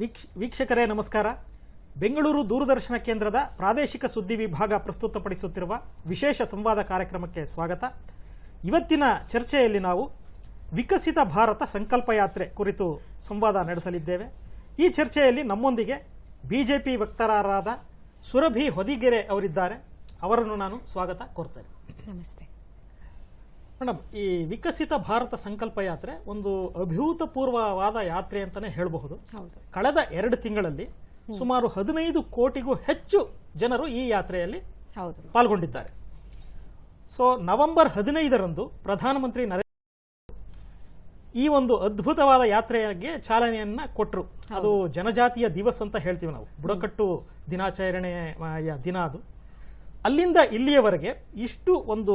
ವೀಕ್ಷ, ವೀಕ್ಷಕರೇ ನಮಸ್ಕಾರ. ಬೆಂಗಳೂರು ದೂರದರ್ಶನ ಕೇಂದ್ರದ ಪ್ರಾದೇಶಿಕ ಸುದ್ದಿ ವಿಭಾಗ ಪ್ರಸ್ತುತಪಡಿಸುತ್ತಿರುವ ವಿಶೇಷ ಸಂವಾದ ಕಾರ್ಯಕ್ರಮಕ್ಕೆ ಸ್ವಾಗತ. ಇವತ್ತಿನ ಚರ್ಚೆಯಲ್ಲಿ ನಾವು ವಿಕಸಿತ ಭಾರತ ಸಂಕಲ್ಪ ಯಾತ್ರೆ ಕುರಿತು ಸಂವಾದ ನಡೆಸಲಿದ್ದೇವೆ. ಈ ಚರ್ಚೆಯಲ್ಲಿ ನಮ್ಮೊಂದಿಗೆ ಬಿಜೆಪಿ ವಕ್ತಾರರಾದ ಸುರಭಿ ಹೊದಿಗೆರೆ ಅವರಿದ್ದಾರೆ. ಅವರನ್ನು ನಾನು ಸ್ವಾಗತ ಕೋರ್ತೇನೆ ನಮಸ್ತೆ. ಮೇಡಮ್ ಈ ವಿಕಸಿತ ಭಾರತ ಸಂಕಲ್ಪ ಯಾತ್ರೆ ಒಂದು ಅಭೂತಪೂರ್ವವಾದ ಯಾತ್ರೆ ಅಂತಾನೆ ಹೇಳಬಹುದು. ಹೌದು. ಕಳೆದ ಎರಡು ತಿಂಗಳಲ್ಲಿ ಸುಮಾರು ಹದಿನೈದು ಕೋಟಿಗೂ ಹೆಚ್ಚು ಜನರು ಈ ಯಾತ್ರೆಯಲ್ಲಿ ಪಾಲ್ಗೊಂಡಿದ್ದಾರೆ. ಸೊ ನವೆಂಬರ್ ಹದಿನೈದರಂದು ಪ್ರಧಾನಮಂತ್ರಿ ನರೇಂದ್ರ ಈ ಒಂದು ಅದ್ಭುತವಾದ ಯಾತ್ರೆಗೆ ಚಾಲನೆಯನ್ನ ಕೊಟ್ಟರು ಅದು ಜನಜಾತಿಯ ದಿವಸ್ ಅಂತ ಹೇಳ್ತೀವಿ ನಾವು. ಬುಡಕಟ್ಟು ದಿನಾಚರಣೆಯ ದಿನ ಅದು. ಅಲ್ಲಿಂದ ಇಲ್ಲಿಯವರೆಗೆ ಇಷ್ಟು ಒಂದು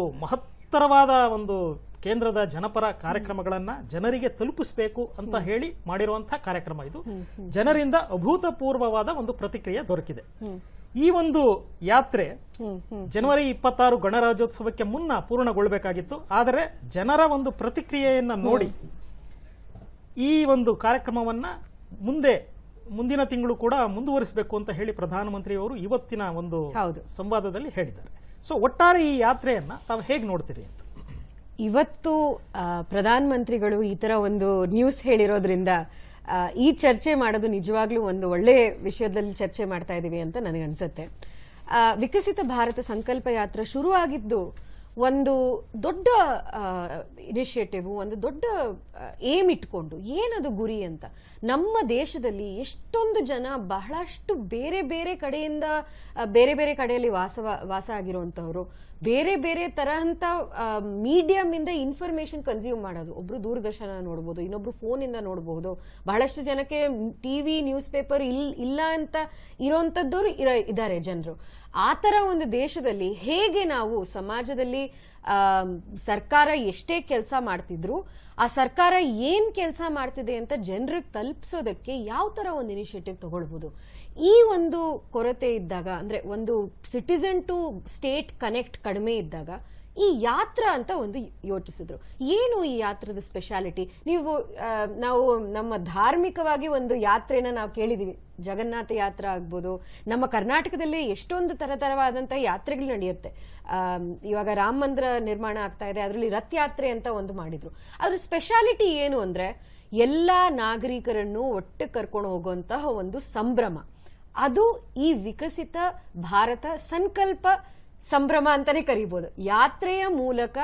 ಮಹತ್ತರವಾದ ಒಂದು ಕೇಂದ್ರದ ಜನಪರ ಕಾರ್ಯಕ್ರಮಗಳನ್ನ ಜನರಿಗೆ ತಲುಪಿಸಬೇಕು ಅಂತ ಹೇಳಿ ಮಾಡಿರುವಂತಹ ಕಾರ್ಯಕ್ರಮ ಇದು. ಜನರಿಂದ ಅಭೂತಪೂರ್ವವಾದ ಒಂದು ಪ್ರತಿಕ್ರಿಯೆ ದೊರಕಿದೆ. ಈ ಒಂದು ಯಾತ್ರೆ ಜನವರಿ ಇಪ್ಪತ್ತಾರು ಗಣರಾಜ್ಯೋತ್ಸವಕ್ಕೆ ಮುನ್ನ ಪೂರ್ಣಗೊಳ್ಳಬೇಕಾಗಿತ್ತು. ಆದರೆ ಜನರ ಒಂದು ಪ್ರತಿಕ್ರಿಯೆಯನ್ನ ನೋಡಿ ಈ ಒಂದು ಕಾರ್ಯಕ್ರಮವನ್ನ ಮುಂದೆ ಮುಂದಿನ ತಿಂಗಳು ಕೂಡ ಮುಂದುವರಿಸಬೇಕು ಅಂತ ಹೇಳಿ ಪ್ರಧಾನಮಂತ್ರಿಯವರು ಇವತ್ತಿನ ಒಂದು ಸಂವಾದದಲ್ಲಿ ಹೇಳಿದ್ದಾರೆ. ಸೊ ಒಟ್ಟಾರೆ ಈ ಯಾತ್ರೆಯನ್ನ ತಾವು ಹೇಗೆ ನೋಡ್ತೀರಿ ಅಂತ? ಇವತ್ತು ಪ್ರಧಾನ ಮಂತ್ರಿಗಳು ಈ ತರ ಒಂದು ನ್ಯೂಸ್ ಹೇಳಿರೋದ್ರಿಂದ ಈ ಚರ್ಚೆ ಮಾಡೋದು ನಿಜವಾಗ್ಲೂ ಒಂದು ಒಳ್ಳೆ ವಿಷಯದಲ್ಲಿ ಚರ್ಚೆ ಮಾಡ್ತಾ ಇದ್ದೀವಿ ಅಂತ ನನಗನ್ಸುತ್ತೆ. ವಿಕಸಿತ ಭಾರತ ಸಂಕಲ್ಪ ಯಾತ್ರೆ ಶುರು ಆಗಿದ್ದು ಒಂದು ದೊಡ್ಡ ಇನಿಷಿಯೇಟಿವ್ ಒಂದು ದೊಡ್ಡ ಏಮ್ ಇಟ್ಕೊಂಡು ಏನದು ಗುರಿ ಅಂತ. ನಮ್ಮ ದೇಶದಲ್ಲಿ ಎಷ್ಟೊಂದು ಜನ ಬಹಳಷ್ಟು ಬೇರೆ ಬೇರೆ ಕಡೆಯಿಂದ ಬೇರೆ ಬೇರೆ ಕಡೆಯಲ್ಲಿ ವಾಸ ವಾಸ ಆಗಿರುವಂಥವ್ರು ಬೇರೆ ಬೇರೆ ತರಹಂತ ಮೀಡಿಯಂ ಇಂದ ಇನ್ಫಾರ್ಮೇಶನ್ ಕನ್ಸ್ಯೂಮ್ ಮಾಡೋದು. ಒಬ್ರು ದೂರದರ್ಶನ ನೋಡ್ಬೋದು, ಇನ್ನೊಬ್ರು ಫೋನ್ ಇಂದ ನೋಡಬಹುದು ಬಹಳಷ್ಟು ಜನಕ್ಕೆ ಟಿವಿ ನ್ಯೂಸ್ ಪೇಪರ್ ಇಲ್, ಇಲ್ಲ ಅಂತ ಇರೋಂಥದ್ದವ್ರು ಇದ್ದಾರೆ ಜನರು. ಆ ಥರ ಒಂದು ದೇಶದಲ್ಲಿ ಹೇಗೆ ನಾವು ಸಮಾಜದಲ್ಲಿ ಸರ್ಕಾರ ಎಷ್ಟೇ ಕೆಲಸ ಮಾಡ್ತಿದ್ರು, ಆ ಸರ್ಕಾರ ಏನ್ ಕೆಲಸ ಮಾಡ್ತಿದೆ ಅಂತ ಜನರಿಗೆ ತಲುಪಿಸೋದಕ್ಕೆ ಯಾವ ತರ ಒಂದು ಇನಿಷಿಯೇಟಿವ್ ತಗೊಳ್ಬೋದು? ಈ ಒಂದು ಕೊರತೆ ಇದ್ದಾಗ, ಅಂದ್ರೆ ಒಂದು ಸಿಟಿಸನ್ ಟು ಸ್ಟೇಟ್ ಕನೆಕ್ಟ್ ಕಡಿಮೆ ಇದ್ದಾಗ ಈ ಯಾತ್ರ ಅಂತ ಒಂದು ಯೋಚಿಸಿದ್ರು. ಏನು ಈ ಯಾತ್ರದ ಸ್ಪೆಷಾಲಿಟಿ ನೀವು ನಾವು ನಮ್ಮ ಧಾರ್ಮಿಕವಾಗಿ ಒಂದು ಯಾತ್ರೆನ ನಾವು ಕೇಳಿದೀವಿ. ಜಗನ್ನಾಥ ಯಾತ್ರೆ ಆಗ್ಬೋದು, ನಮ್ಮ ಕರ್ನಾಟಕದಲ್ಲಿ ಎಷ್ಟೊಂದು ತರ ತರವಾದಂಥ ಯಾತ್ರೆಗಳು ನಡೆಯುತ್ತೆ. ಇವಾಗ ರಾಮ ಮಂದಿರ ನಿರ್ಮಾಣ ಆಗ್ತಾ ಇದೆ, ಅದರಲ್ಲಿ ರಥ್ ಯಾತ್ರೆ ಅಂತ ಒಂದು ಮಾಡಿದ್ರು. ಅದ್ರ ಸ್ಪೆಷಾಲಿಟಿ ಏನು ಅಂದ್ರೆ, ಎಲ್ಲಾ ನಾಗರಿಕರನ್ನು ಒಟ್ಟು ಕರ್ಕೊಂಡು ಹೋಗುವಂತಹ ಒಂದು ಸಂಭ್ರಮ. ಅದು ಈ ವಿಕಸಿತ ಭಾರತ ಸಂಕಲ್ಪ ಸಂಭ್ರಮ ಅಂತಾನೆ ಕರಿಬೋದು. ಯಾತ್ರೆಯ ಮೂಲಕ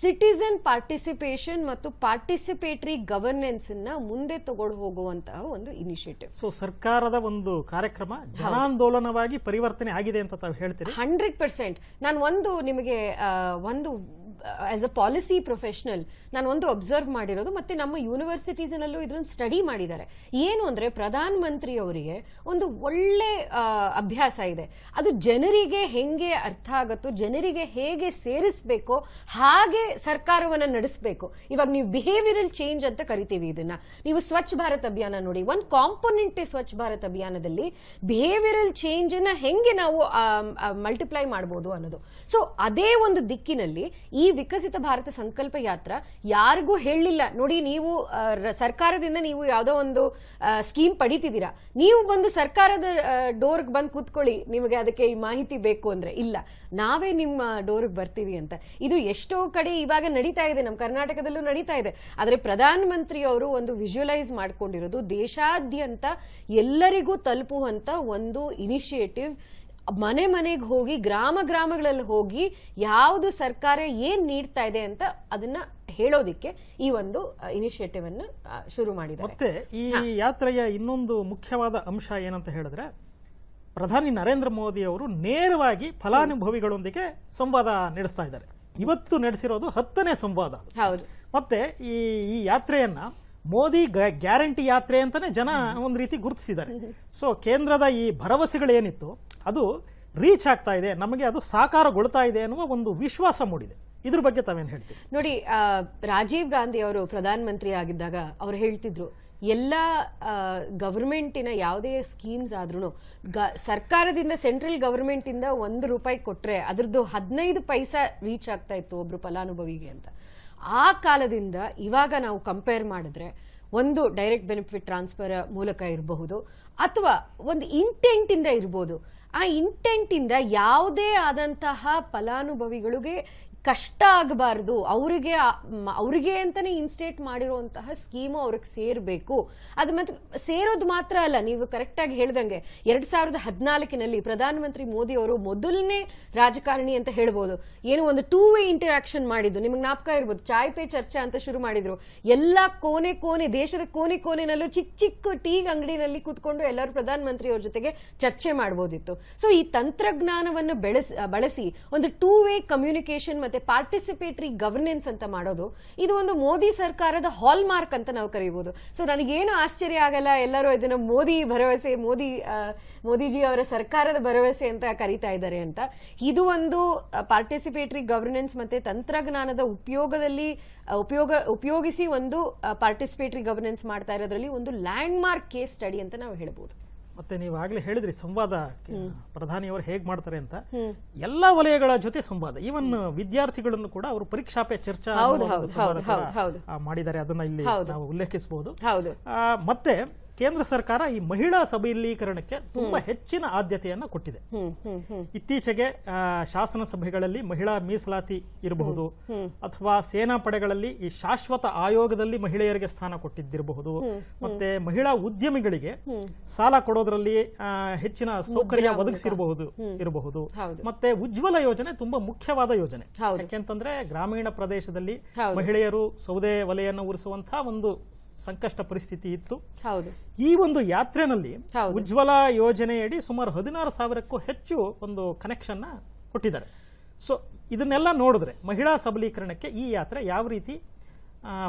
ಸಿಟಿಸನ್ ಪಾರ್ಟಿಸಿಪೇಷನ್ ಮತ್ತು ಪಾರ್ಟಿಸಿಪೇಟರಿ ಗವರ್ನೆನ್ಸ್ನ ಮುಂದೆ ತಗೊಂಡು ಹೋಗುವಂತಹ ಒಂದು ಇನಿಷಿಯೇಟಿವ್ ಸೊ ಸರ್ಕಾರದ ಒಂದು ಕಾರ್ಯಕ್ರಮ ಜನಾಂದೋಲನವಾಗಿ ಪರಿವರ್ತನೆ ಆಗಿದೆ ಅಂತ ತಾವು ಹೇಳ್ತೀರಿ? Hundred percent. ನಾನು ಒಂದು ನಿಮಗೆ ಒಂದು ಆಸ್ ಅ ಪಾಲಿಸಿ ಪ್ರೊಫೆಷನಲ್ ನಾನು ಒಂದು ಅಬ್ಸರ್ವ್ ಮಾಡಿರೋದು, ಮತ್ತೆ ನಮ್ಮ ಯೂನಿವರ್ಸಿಟೀಸ್ನಲ್ಲೂ ಇದನ್ನ ಸ್ಟಡಿ ಮಾಡಿದ್ದಾರೆ. ಏನು ಅಂದ್ರೆ ಪ್ರಧಾನ ಮಂತ್ರಿ ಅವರಿಗೆ ಒಂದು ಒಳ್ಳೆ ಅಭ್ಯಾಸ ಇದೆ. ಅದು ಜನರಿಗೆ ಹೆಂಗೆ ಅರ್ಥ ಆಗುತ್ತೋ, ಜನರಿಗೆ ಹೇಗೆ ಸೇರಿಸ್ಬೇಕೋ, ಹಾಗೆ ಸರ್ಕಾರವನ್ನು ನಡೆಸಬೇಕು. ಇವಾಗ ನೀವು ಬಿಹೇವಿಯರಲ್ ಚೇಂಜ್ ಅಂತ ಕರಿತೀವಿ ಇದನ್ನ. ನೀವು ಸ್ವಚ್ಛ ಭಾರತ್ ಅಭಿಯಾನ ನೋಡಿ. ಒಂದು ಕಾಂಪೊನೆಂಟ್ ಸ್ವಚ್ಛ ಭಾರತ್ ಅಭಿಯಾನದಲ್ಲಿ ಬಿಹೇವಿಯರಲ್ ಚೇಂಜ್ ಅನ್ನ ಹೆಂಗೆ ನಾವು ಮಲ್ಟಿಪ್ಲೈ ಮಾಡ್ಬೋದು ಅನ್ನೋದು. ಸೊ ಅದೇ ಒಂದು ದಿಕ್ಕಿನಲ್ಲಿ ಈ ವಿಕಸಿತ ಭಾರತ ಸಂಕಲ್ಪ ಯಾತ್ರ ಯಾರಿಗೂ ಹೇಳಲಿಲ್ಲ. ನೋಡಿ, ನೀವು ಸರ್ಕಾರದಿಂದ ನೀವು ಯಾವುದೋ ಒಂದು ಸ್ಕೀಮ್ ಪಡಿತಿದ್ದೀರಾ. ನೀವು ಬಂದು ಸರ್ಕಾರದ ಡೋರ್ಗೆ ಬಂದು ಕೂತ್ಕೊಳ್ಳಿ. ನಿಮಗೆ ಅದಕ್ಕೆ ಈ ಮಾಹಿತಿ ಬೇಕು ಅಂದರೆ ಇಲ್ಲ. ನಾವೇ ನಿಮ್ಮ ಡೋರ್ಗೆ ಬರ್ತೀವಿ ಅಂತ. ಇದು ಎಷ್ಟೋ ಕಡೆ ಇವಾಗ ನಡೀತಾ ಇದೆ. ನಮ್ಮ ಕರ್ನಾಟಕದಲ್ಲೂ ನಡೀತಾ ಇದೆ. ಆದರೆ ಪ್ರಧಾನ ಮಂತ್ರಿ ಅವರು ಒಂದು ವಿಜುವಲೈಸ್ ಮಾಡಿಕೊಂಡಿರೋದು ದೇಶಾದ್ಯಂತ ಎಲ್ಲರಿಗೂ ತಲುಪುವಂಥ ಒಂದು ಇನಿಷಿಯೇಟಿವ್ ಮನೆ ಮನೆಗೆ ಹೋಗಿ ಗ್ರಾಮ ಗ್ರಾಮಗಳಲ್ಲಿ ಹೋಗಿ ಯಾವುದು ಸರ್ಕಾರ ಏನು ನೀಡ್ತಾ ಇದೆ ಅಂತ ಅದನ್ನ ಹೇಳೋದಿಕ್ಕೆ ಈ ಒಂದು ಇನಿಷಿಯೇಟಿವ್ ಅನ್ನು ಶುರು ಮಾಡಿದ್ದಾರೆ. ಮತ್ತೆ ಈ ಯಾತ್ರೆಯ ಇನ್ನೊಂದು ಮುಖ್ಯವಾದ ಅಂಶ ಏನಂತ ಹೇಳಿದ್ರೆ ಪ್ರಧಾನಿ ನರೇಂದ್ರ ಮೋದಿ ಅವರು ನೇರವಾಗಿ ಫಲಾನುಭವಿಗಳೊಂದಿಗೆ ಸಂವಾದ ನಡೆಸ್ತಾ ಇದ್ದಾರೆ. ಇವತ್ತು ನಡೆಸಿರೋದು ಹತ್ತನೇ ಸಂವಾದ. ಹೌದು. ಮತ್ತೆ ಈ ಈ ಯಾತ್ರೆಯನ್ನ ಮೋದಿ ಗ್ಯಾರಂಟಿ ಯಾತ್ರೆ ಅಂತಲೇ ಜನ ಒಂದು ರೀತಿ ಗುರುತಿಸಿದ್ದಾರೆ. ಸೊ ಕೇಂದ್ರದ ಈ ಭರವಸೆಗಳೇನಿತ್ತು, ಅದು ರೀಚ್ ಆಗ್ತಾ ಇದೆ, ನಮಗೆ ಅದು ಸಾಕಾರಗೊಳ್ತಾ ಇದೆ ಅನ್ನುವ ಒಂದು ವಿಶ್ವಾಸ ಮೂಡಿದೆ. ಇದ್ರ ಬಗ್ಗೆ ತಾವೇನು ಹೇಳ್ತೀವಿ ನೋಡಿ ರಾಜೀವ್ ಗಾಂಧಿ ಅವರು ಪ್ರಧಾನ ಮಂತ್ರಿ ಆಗಿದ್ದಾಗ ಅವ್ರು ಹೇಳ್ತಿದ್ರು, ಎಲ್ಲ ಗವರ್ಮೆಂಟಿನ ಯಾವುದೇ ಸ್ಕೀಮ್ಸ್ ಆದ್ರೂ ಗ, ಸರ್ಕಾರದಿಂದ ಸೆಂಟ್ರಲ್ ಗವರ್ಮೆಂಟಿಂದ ಒಂದು ರೂಪಾಯಿ ಕೊಟ್ಟರೆ ಅದರದ್ದು ಹದಿನೈದು ಪೈಸಾ ರೀಚ್ ಆಗ್ತಾ ಇತ್ತು ಒಬ್ರು ಫಲಾನುಭವಿಗೆ ಅಂತ. ಆ ಕಾಲದಿಂದ ಇವಾಗ ನಾವು ಕಂಪೇರ್ ಮಾಡಿದ್ರೆ ಒಂದು ಡೈರೆಕ್ಟ್ ಬೆನಿಫಿಟ್ ಟ್ರಾನ್ಸ್ಫರ್ ಮೂಲಕ ಇರಬಹುದು ಅಥವಾ ಒಂದು ಇಂಟೆಂಟ್ ಇಂದ ಇರ್ಬೋದು. ಆ ಇಂಟೆಂಟ್ ಇಂದ ಯಾವುದೇ ಆದಂತಹ ಫಲಾನುಭವಿಗಳಿಗೆ ಕಷ್ಟ ಆಗಬಾರ್ದು. ಅವರಿಗೆ ಅವರಿಗೆ ಅಂತಲೇ ಇನ್ಸ್ಟೇಟ್ ಮಾಡಿರುವಂತಹ ಸ್ಕೀಮು ಅವ್ರಿಗೆ ಸೇರಬೇಕು. ಅದು ಮಾತ್ರ ಸೇರೋದು ಮಾತ್ರ ಅಲ್ಲ, ನೀವು ಕರೆಕ್ಟಾಗಿ ಹೇಳ್ದಂಗೆ ಎರಡ್ ಸಾವಿರದ ಹದಿನಾಲ್ಕಿನಲ್ಲಿ ಪ್ರಧಾನಮಂತ್ರಿ ಮೋದಿ ಅವರು ಮೊದಲನೇ ರಾಜಕಾರಣಿ ಅಂತ ಹೇಳ್ಬೋದು. ಏನು ಒಂದು ಟೂ ವೇ ಇಂಟರಾಕ್ಷನ್ ಮಾಡಿದ್ದು. ನಿಮಗೆ ಜ್ಞಾಪಕ ಇರ್ಬೋದು, ಚಾಯ್ ಪೇ ಚರ್ಚೆ ಅಂತ ಶುರು ಮಾಡಿದ್ರು. ಎಲ್ಲ ಕೋನೆ ಕೋನೆ, ದೇಶದ ಕೋನೆ ಕೋನೆನಲ್ಲೂ ಚಿಕ್ಕ ಚಿಕ್ಕ ಟೀ ಅಂಗಡಿನಲ್ಲಿ ಕೂತ್ಕೊಂಡು ಎಲ್ಲರೂ ಪ್ರಧಾನಮಂತ್ರಿ ಅವ್ರ ಜೊತೆಗೆ ಚರ್ಚೆ ಮಾಡ್ಬೋದಿತ್ತು. ಸೊ ಈ ತಂತ್ರಜ್ಞಾನವನ್ನು ಬೆಳೆಸಿ, ಬಳಸಿ ಒಂದು ಟೂ ವೇ ಕಮ್ಯುನಿಕೇಶನ್ ಮತ್ತೆ ಪಾರ್ಟಿಸಿಪೇಟರಿ ಗವರ್ನೆನ್ಸ್ ಅಂತ ಮಾಡೋದು, ಇದು ಒಂದು ಮೋದಿ ಸರ್ಕಾರದ ಹಾಲ್ ಮಾರ್ಕ್ ಅಂತ ನಾವು ಕರೀಬಹುದು ಸೊ ನನಗೇನು ಆಶ್ಚರ್ಯ ಆಗಲ್ಲ, ಎಲ್ಲರೂ ಇದನ್ನು ಮೋದಿ ಭರವಸೆ, ಮೋದಿ ಮೋದಿಜಿ ಅವರ ಸರ್ಕಾರದ ಭರವಸೆ ಅಂತ ಕರೀತಾ ಇದ್ದಾರೆ ಅಂತ. ಇದು ಒಂದು ಪಾರ್ಟಿಸಿಪೇಟರಿ ಗವರ್ನೆನ್ಸ್ ಮತ್ತೆ ತಂತ್ರಜ್ಞಾನದ ಉಪಯೋಗದಲ್ಲಿ ಉಪಯೋಗ, ಉಪಯೋಗಿಸಿ ಒಂದು ಪಾರ್ಟಿಸಿಪೇಟರಿ ಗವರ್ನೆನ್ಸ್ ಮಾಡ್ತಾ ಇರೋದ್ರಲ್ಲಿ ಒಂದು ಲ್ಯಾಂಡ್ ಮಾರ್ಕ್ ಕೇಸ್ ಸ್ಟಡಿ ಅಂತ ನಾವು ಹೇಳ್ಬೋದು. ಮತ್ತೆ ನೀವು ಆಗ್ಲೇ ಹೇಳಿದ್ರಿ ಸಂವಾದ ಪ್ರಧಾನಿಯವರು ಹೇಗ್ ಮಾಡ್ತಾರೆ ಅಂತ. ಎಲ್ಲಾ ವಲಯಗಳ ಜೊತೆ ಸಂವಾದ. ಈವನ್ ವಿದ್ಯಾರ್ಥಿಗಳನ್ನು ಕೂಡ ಅವರು ಪರೀಕ್ಷಾ ಪೇ ಚರ್ಚಾ ಮಾಡಿದ್ದಾರೆ. ಅದನ್ನ ಇಲ್ಲಿ ನಾವು ಉಲ್ಲೇಖಿಸಬಹುದು ಮತ್ತೆ ಕೇಂದ್ರ ಸರ್ಕಾರ ಈ ಮಹಿಳಾ ಸಬಲೀಕರಣಕ್ಕೆ ತುಂಬಾ ಹೆಚ್ಚಿನ ಆದ್ಯತೆಯನ್ನು ಕೊಟ್ಟಿದೆ. ಇತ್ತೀಚೆಗೆ ಶಾಸನ ಸಭೆಗಳಲ್ಲಿ ಮಹಿಳಾ ಮೀಸಲಾತಿ ಇರಬಹುದು ಅಥವಾ ಸೇನಾ ಪಡೆಗಳಲ್ಲಿ ಈ ಶಾಶ್ವತ ಆಯೋಗದಲ್ಲಿ ಮಹಿಳೆಯರಿಗೆ ಸ್ಥಾನ ಕೊಟ್ಟಿದ್ದಿರಬಹುದು. ಮತ್ತೆ ಮಹಿಳಾ ಉದ್ಯಮಿಗಳಿಗೆ ಸಾಲ ಕೊಡೋದ್ರಲ್ಲಿ ಹೆಚ್ಚಿನ ಸೌಕರ್ಯ ಒದಗಿಸಿರಬಹುದು ಇರಬಹುದು. ಮತ್ತೆ ಉಜ್ವಲ ಯೋಜನೆ ತುಂಬಾ ಮುಖ್ಯವಾದ ಯೋಜನೆ. ಯಾಕೆಂತಂದ್ರೆ ಗ್ರಾಮೀಣ ಪ್ರದೇಶದಲ್ಲಿ ಮಹಿಳೆಯರು ಸೌದೆ ಒಲೆಯನ್ನು ಉರಿಸುವಂತಹ ಒಂದು ಸಂಕಷ್ಟ ಪರಿಸ್ಥಿತಿ ಇತ್ತು. ಹೌದು. ಈ ಒಂದು ಯಾತ್ರೆನಲ್ಲಿ. ಉಜ್ವಲ ಯೋಜನೆಯಡಿ ಸುಮಾರು ಹದಿನಾರು ಸಾವಿರಕ್ಕೂ ಹೆಚ್ಚು ಒಂದು ಕನೆಕ್ಷನ್ ಕೊಟ್ಟಿದ್ದಾರೆ. ಸೊ ಇದನ್ನೆಲ್ಲ ನೋಡಿದ್ರೆ ಮಹಿಳಾ ಸಬಲೀಕರಣಕ್ಕೆ ಈ ಯಾತ್ರೆ ಯಾವ ರೀತಿ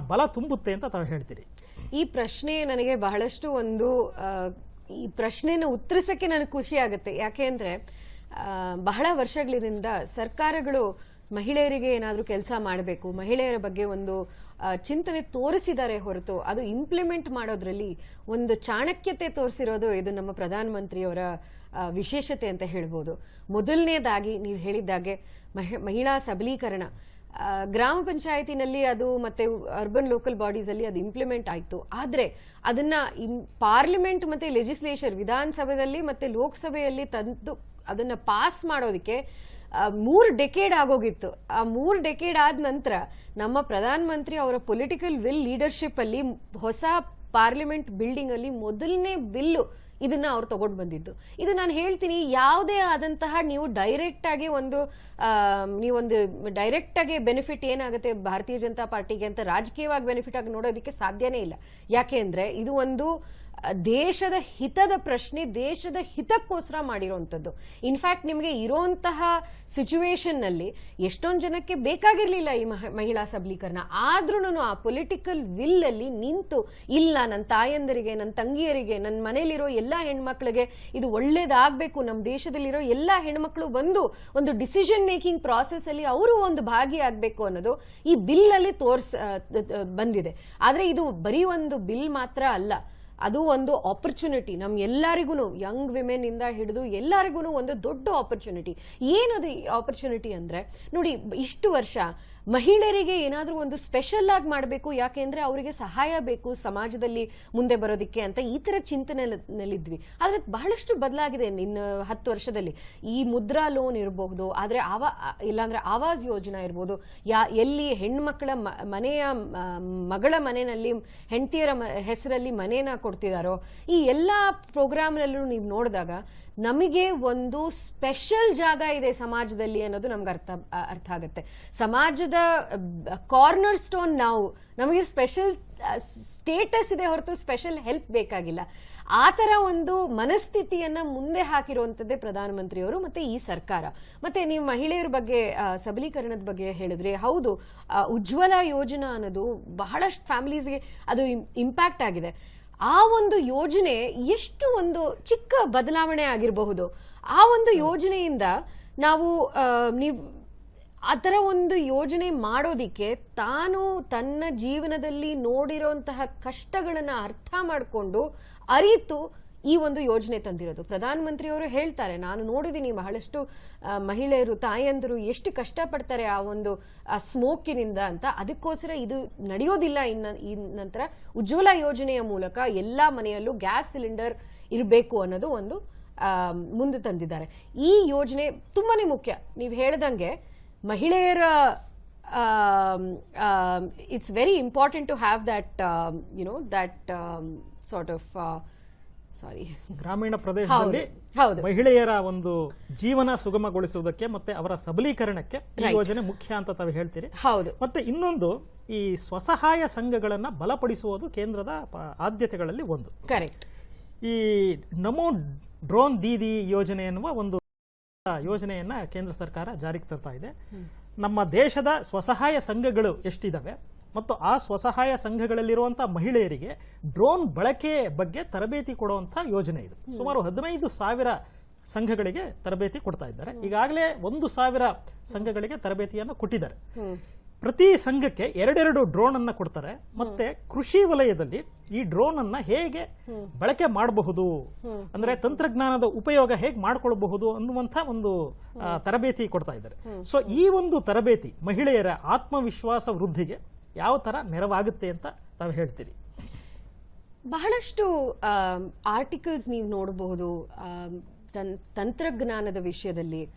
ಬಲ ತುಂಬುತ್ತೆ ಅಂತ ತಾವು ಹೇಳ್ತೀರಿ? ಈ ಪ್ರಶ್ನೆ ನನಗೆ ಬಹಳಷ್ಟು ಒಂದು ಈ ಪ್ರಶ್ನೆನ ಉತ್ತರಿಸಕ್ಕೆ ನನಗೆ ಖುಷಿ ಆಗುತ್ತೆ. ಯಾಕೆ ಅಂದ್ರೆ ಬಹಳ ವರ್ಷಗಳಿಂದ ಸರ್ಕಾರಗಳು ಮಹಿಳೆಯರಿಗೆ ಏನಾದರೂ ಕೆಲಸ ಮಾಡಬೇಕು ಮಹಿಳೆಯರ ಬಗ್ಗೆ ಒಂದು ಚಿಂತನೆ ತೋರಿಸಿದ್ದಾರೆ ಹೊರತು ಅದು ಇಂಪ್ಲಿಮೆಂಟ್ ಮಾಡೋದ್ರಲ್ಲಿ ಒಂದು ಚಾಣಕ್ಯತೆ ತೋರಿಸಿರೋದು ಇದು ನಮ್ಮ ಪ್ರಧಾನಮಂತ್ರಿಯವರ ವಿಶೇಷತೆ ಅಂತ ಹೇಳ್ಬೋದು. ಮೊದಲನೇದಾಗಿ ನೀವು ಹೇಳಿದ್ದಾಗೆ ಮಹಿ- ಮಹಿಳಾ ಸಬಲೀಕರಣ. ಗ್ರಾಮ ಪಂಚಾಯತಿನಲ್ಲಿ ಅದು ಮತ್ತೆ ಅರ್ಬನ್ ಲೋಕಲ್ ಬಾಡೀಸಲ್ಲಿ ಅದು ಇಂಪ್ಲಿಮೆಂಟ್ ಆಯ್ತು. ಆದ್ರೆ ಅದನ್ನ ಪಾರ್ಲಿಮೆಂಟ್ ಮತ್ತೆ ಲೆಜಿಸ್ಲೇಷರ್ ವಿಧಾನಸಭೆಯಲ್ಲಿ ಮತ್ತೆ ಲೋಕಸಭೆಯಲ್ಲಿ ತಂದು ಅದನ್ನ ಪಾಸ್ ಮಾಡೋದಕ್ಕೆ ಮೂರ್ ಡೆಕೇಡ್ ಆಗೋಗಿತ್ತು. ಆ ಮೂರು ಡೆಕೇಡ್ ಆದ ನಂತರ ನಮ್ಮ ಪ್ರಧಾನಮಂತ್ರಿ ಅವರ ಪೊಲಿಟಿಕಲ್ ವಿಲ್ ಲೀಡರ್ಶಿಪ್ ಅಲ್ಲಿ ಹೊಸ ಪಾರ್ಲಿಮೆಂಟ್ ಬಿಲ್ಡಿಂಗ್ ಅಲ್ಲಿ ಮೊದಲನೇ ಬಿಲ್ಲು ಇದನ್ನ ಅವ್ರು ತಗೊಂಡು ಬಂದಿದ್ದು. ಇದು ನಾನು ಹೇಳ್ತೀನಿ, ಯಾವುದೇ ಆದಂತಹ ನೀವು ಡೈರೆಕ್ಟ್ ಆಗಿ ಒಂದು ನೀವೊಂದು ಡೈರೆಕ್ಟ್ ಆಗಿ ಬೆನಿಫಿಟ್ ಏನಾಗುತ್ತೆ ಭಾರತೀಯ ಜನತಾ ಪಾರ್ಟಿಗೆ ಅಂತ ರಾಜಕೀಯವಾಗಿ ಬೆನಿಫಿಟ್ ಆಗಿ ನೋಡೋದಕ್ಕೆ ಸಾಧ್ಯನೇ ಇಲ್ಲ. ಯಾಕೆ ಅಂದ್ರೆ ಇದು ಒಂದು ದೇಶದ ಹಿತದ ಪ್ರಶ್ನೆ, ದೇಶದ ಹಿತಕ್ಕೋಸ್ಕರ ಮಾಡಿರೋವಂಥದ್ದು ಇನ್ಫ್ಯಾಕ್ಟ್ ನಿಮಗೆ ಇರೋಂತಹ ಸಿಚುವೇಶನ್ನಲ್ಲಿ ಎಷ್ಟೊಂದು ಜನಕ್ಕೆ ಬೇಕಾಗಿರಲಿಲ್ಲ ಈ ಮಹ- ಮಹಿಳಾ ಸಬಲೀಕರಣ. ಆದ್ರೂ ಆ ಪೊಲಿಟಿಕಲ್ ವಿಲ್ಲಲ್ಲಿ ನಿಂತು, ಇಲ್ಲ ನನ್ನ ತಾಯಂದರಿಗೆ ನನ್ನ ತಂಗಿಯರಿಗೆ ನನ್ನ ಮನೇಲಿರೋ ಎಲ್ಲಾ ಹೆಣ್ಮಕ್ಳಿಗೆ ಇದು ಒಳ್ಳೇದಾಗಬೇಕು. ನಮ್ಮ ದೇಶದಲ್ಲಿರೋ ಎಲ್ಲ ಹೆಣ್ಮಕ್ಳು ಬಂದು ಒಂದು ಡಿಸಿಷನ್ ಮೇಕಿಂಗ್ ಪ್ರಾಸೆಸ್ ಅಲ್ಲಿ ಅವರು ಒಂದು ಭಾಗಿಯಾಗಬೇಕು ಅನ್ನೋದು ಈ ಬಿಲ್ ಅಲ್ಲಿ ತೋರ್ಸ್ ಬಂದಿದೆ. ಆದರೆ ಇದು ಬರೀ ಒಂದು ಬಿಲ್ ಮಾತ್ರ ಅಲ್ಲ. ಅದು ಒಂದು ಆಪರ್ಚುನಿಟಿ ನಮ್ ಎಲ್ಲರಿಗೂ ಯಂಗ್ ವಿಮೆನ್ ಇಂದ ಹಿಡಿದು ಎಲ್ಲರಿಗೂ ಒಂದು ದೊಡ್ಡ ಆಪರ್ಚುನಿಟಿ ಏನದು ಆಪರ್ಚುನಿಟಿ ಅಂದ್ರೆ, ನೋಡಿ, ಇಷ್ಟು ವರ್ಷ ಮಹಿಳೆಯರಿಗೆ ಏನಾದರೂ ಒಂದು ಸ್ಪೆಷಲ್ ಆಗಿ ಮಾಡಬೇಕು ಯಾಕೆಂದ್ರೆ ಅವರಿಗೆ ಸಹಾಯ ಬೇಕು ಸಮಾಜದಲ್ಲಿ ಮುಂದೆ ಬರೋದಕ್ಕೆ ಅಂತ ಈ ತರ ಚಿಂತನೆಯಲ್ಲಿದ್ವಿ ಆದ್ರೆ ಬಹಳಷ್ಟು ಬದಲಾಗಿದೆ ಇನ್ನು ಹತ್ತು ವರ್ಷದಲ್ಲಿ. ಈ ಮುದ್ರಾ ಲೋನ್ ಇರಬಹುದು ಆದ್ರೆ ಆವಾ ಇಲ್ಲಾಂದ್ರೆ ಆವಾಸ್ ಯೋಜನಾ ಇರ್ಬೋದು. ಯಾ ಎಲ್ಲಿ ಹೆಣ್ಮಕ್ಳ ಮನೆಯ ಮಗಳ ಮನೆಯಲ್ಲಿ ಹೆಂಡತಿಯರ ಹೆಸರಲ್ಲಿ ಮನೇನ ಕೊಡ್ತಿದಾರೋ, ಈ ಎಲ್ಲಾ ಪ್ರೋಗ್ರಾಮ್ನಲ್ಲೂ ನೀವು ನೋಡಿದಾಗ ನಮಗೆ ಒಂದು ಸ್ಪೆಷಲ್ ಜಾಗ ಇದೆ ಸಮಾಜದಲ್ಲಿ ಅನ್ನೋದು ನಮ್ಗೆ ಅರ್ಥ ಅರ್ಥ ಆಗುತ್ತೆ. ಸಮಾಜದ ಕಾರ್ನರ್ ಸ್ಟೋನ್ ನಾವು. ನಮಗೆ ಸ್ಪೆಷಲ್ ಸ್ಟೇಟಸ್ ಇದೆ ಹೊರತು ಸ್ಪೆಷಲ್ ಹೆಲ್ಪ್ ಬೇಕಾಗಿಲ್ಲ. ಆ ಥರ ಒಂದು ಮನಸ್ಥಿತಿಯನ್ನ ಮುಂದೆ ಹಾಕಿರುವಂಥದ್ದೇ ಪ್ರಧಾನಮಂತ್ರಿಯವರು ಮತ್ತೆ ಈ ಸರ್ಕಾರ. ಮತ್ತೆ ನೀವು ಮಹಿಳೆಯರ ಬಗ್ಗೆ ಸಬಲೀಕರಣದ ಬಗ್ಗೆ ಹೇಳಿದ್ರೆ, ಹೌದು ಉಜ್ವಲ ಯೋಜನಾ ಅನ್ನೋದು ಬಹಳಷ್ಟು ಫ್ಯಾಮಿಲೀಸ್ಗೆ ಅದು ಇಂಪ್ಯಾಕ್ಟ್ ಆಗಿದೆ. ಆ ಒಂದು ಯೋಜನೆ ಎಷ್ಟು ಒಂದು ಚಿಕ್ಕ ಬದಲಾವಣೆ ಆಗಿರಬಹುದು. ಆ ಒಂದು ಯೋಜನೆಯಿಂದ ನಾವು ನೀವು ಆ ಥರ ಒಂದು ಯೋಜನೆ ಮಾಡೋದಿಕ್ಕೆ ತಾನು ತನ್ನ ಜೀವನದಲ್ಲಿ ನೋಡಿರೋಂತಹ ಕಷ್ಟಗಳನ್ನು ಅರ್ಥ ಮಾಡಿಕೊಂಡು ಅರಿತು ಈ ಒಂದು ಯೋಜನೆ ತಂದಿರೋದು. ಪ್ರಧಾನಮಂತ್ರಿಯವರು ಹೇಳ್ತಾರೆ, ನಾನು ನೋಡಿದ್ದೀನಿ ಬಹಳಷ್ಟು ಮಹಿಳೆಯರು, ತಾಯಂದಿರು ಎಷ್ಟು ಕಷ್ಟಪಡ್ತಾರೆ ಆ ಒಂದು ಸ್ಮೋಕಿನಿಂದ ಅಂತ. ಅದಕ್ಕೋಸ್ಕರ ಇದು ನಡೆಯೋದಿಲ್ಲ. ಇನ್ನ, ಈ ನಂತರ ಉಜ್ವಲ ಯೋಜನೆಯ ಮೂಲಕ ಎಲ್ಲ ಮನೆಯಲ್ಲೂ ಗ್ಯಾಸ್ ಸಿಲಿಂಡರ್ ಇರಬೇಕು ಅನ್ನೋದು ಒಂದು ಮುಂದೆ ತಂದಿದ್ದಾರೆ. ಈ ಯೋಜನೆ ತುಂಬಾನೇ ಮುಖ್ಯ. ನೀವು ಹೇಳ್ದಂಗೆ ಮಹಿಳೆಯರ it's very important to have that you know that sort of sorry ಗ್ರಾಮೀಣ ಪ್ರದೇಶದಲ್ಲಿ ಮಹಿಳೆಯರ ಒಂದು ಜೀವನ ಸುಗಮಗೊಳಿಸುವುದಕ್ಕೆ ಮತ್ತೆ ಅವರ ಸಬಲೀಕರಣಕ್ಕೆ ಈ ಯೋಜನೆ ಮುಖ್ಯ ಅಂತ ತಾವು ಹೇಳ್ತೀರಿ. ಹೌದು. ಮತ್ತೆ ಇನ್ನೊಂದು ಈ ಸ್ವಸಹಾಯ ಸಂಘಗಳನ್ನ ಬಲಪಡಿಸುವುದು ಕೇಂದ್ರದ ಆದ್ಯತೆಗಳಲ್ಲಿ ಒಂದು. ಕರೆಕ್ಟ್ ಈ ನಮೋ ಡ್ರೋನ್ ದೀದಿ ಯೋಜನೆ ಎನ್ನುವ ಒಂದು ಯೋಜನೆಯನ್ನ ಕೇಂದ್ರ ಸರ್ಕಾರ ಜಾರಿಗೆ ತರ್ತಾ ಇದೆ. ನಮ್ಮ ದೇಶದ ಸ್ವಸಹಾಯ ಸಂಘಗಳು ಎಷ್ಟಿದಾವೆ? ಮತ್ತು ಆ ಸ್ವಸಹಾಯ ಸಂಘಗಳಲ್ಲಿರುವಂಥ ಮಹಿಳೆಯರಿಗೆ ಡ್ರೋನ್ ಬಳಕೆ ಬಗ್ಗೆ ತರಬೇತಿ ಕೊಡುವಂಥ ಯೋಜನೆ ಇದು. ಸುಮಾರು ಹದಿನೈದು ಸಾವಿರ ಸಂಘಗಳಿಗೆ ತರಬೇತಿ ಕೊಡ್ತಾ ಇದ್ದಾರೆ. ಈಗಾಗಲೇ ಒಂದು ಸಾವಿರ ಸಂಘಗಳಿಗೆ ತರಬೇತಿಯನ್ನು ಕೊಟ್ಟಿದ್ದಾರೆ. ಪ್ರತಿ ಸಂಘಕ್ಕೆ ಎರಡೆರಡು ಡ್ರೋನ್ ಅನ್ನ ಕೊಡ್ತಾರೆ. ಮತ್ತೆ ಕೃಷಿ ವಲಯದಲ್ಲಿ ಈ ಡ್ರೋನ್ ಅನ್ನ ಹೇಗೆ ಬಳಕೆ ಮಾಡಬಹುದು? ಅಂದ್ರೆ ತಂತ್ರಜ್ಞಾನದ ಉಪಯೋಗ ಹೇಗೆ ಮಾಡ್ಕೊಳ್ಬಹುದು ಅನ್ನುವಂಥ ಒಂದು ತರಬೇತಿ ಕೊಡ್ತಾ ಇದ್ದಾರೆ. ಸೊ ಈ ಒಂದು ತರಬೇತಿ ಮಹಿಳೆಯರ ಆತ್ಮವಿಶ್ವಾಸ ವೃದ್ಧಿಗೆ ಯಾವ ಥರ ನೆರವಾಗುತ್ತೆ ಅಂತ ತಾವು ಹೇಳ್ತೀರಿ? ಬಹಳಷ್ಟು ಆರ್ಟಿಕಲ್ಸ್ ನೀವು ನೋಡಬಹುದು ತನ್- ತಂತ್ರಜ್ಞಾನದ ವಿಷಯದಲ್ಲಿ.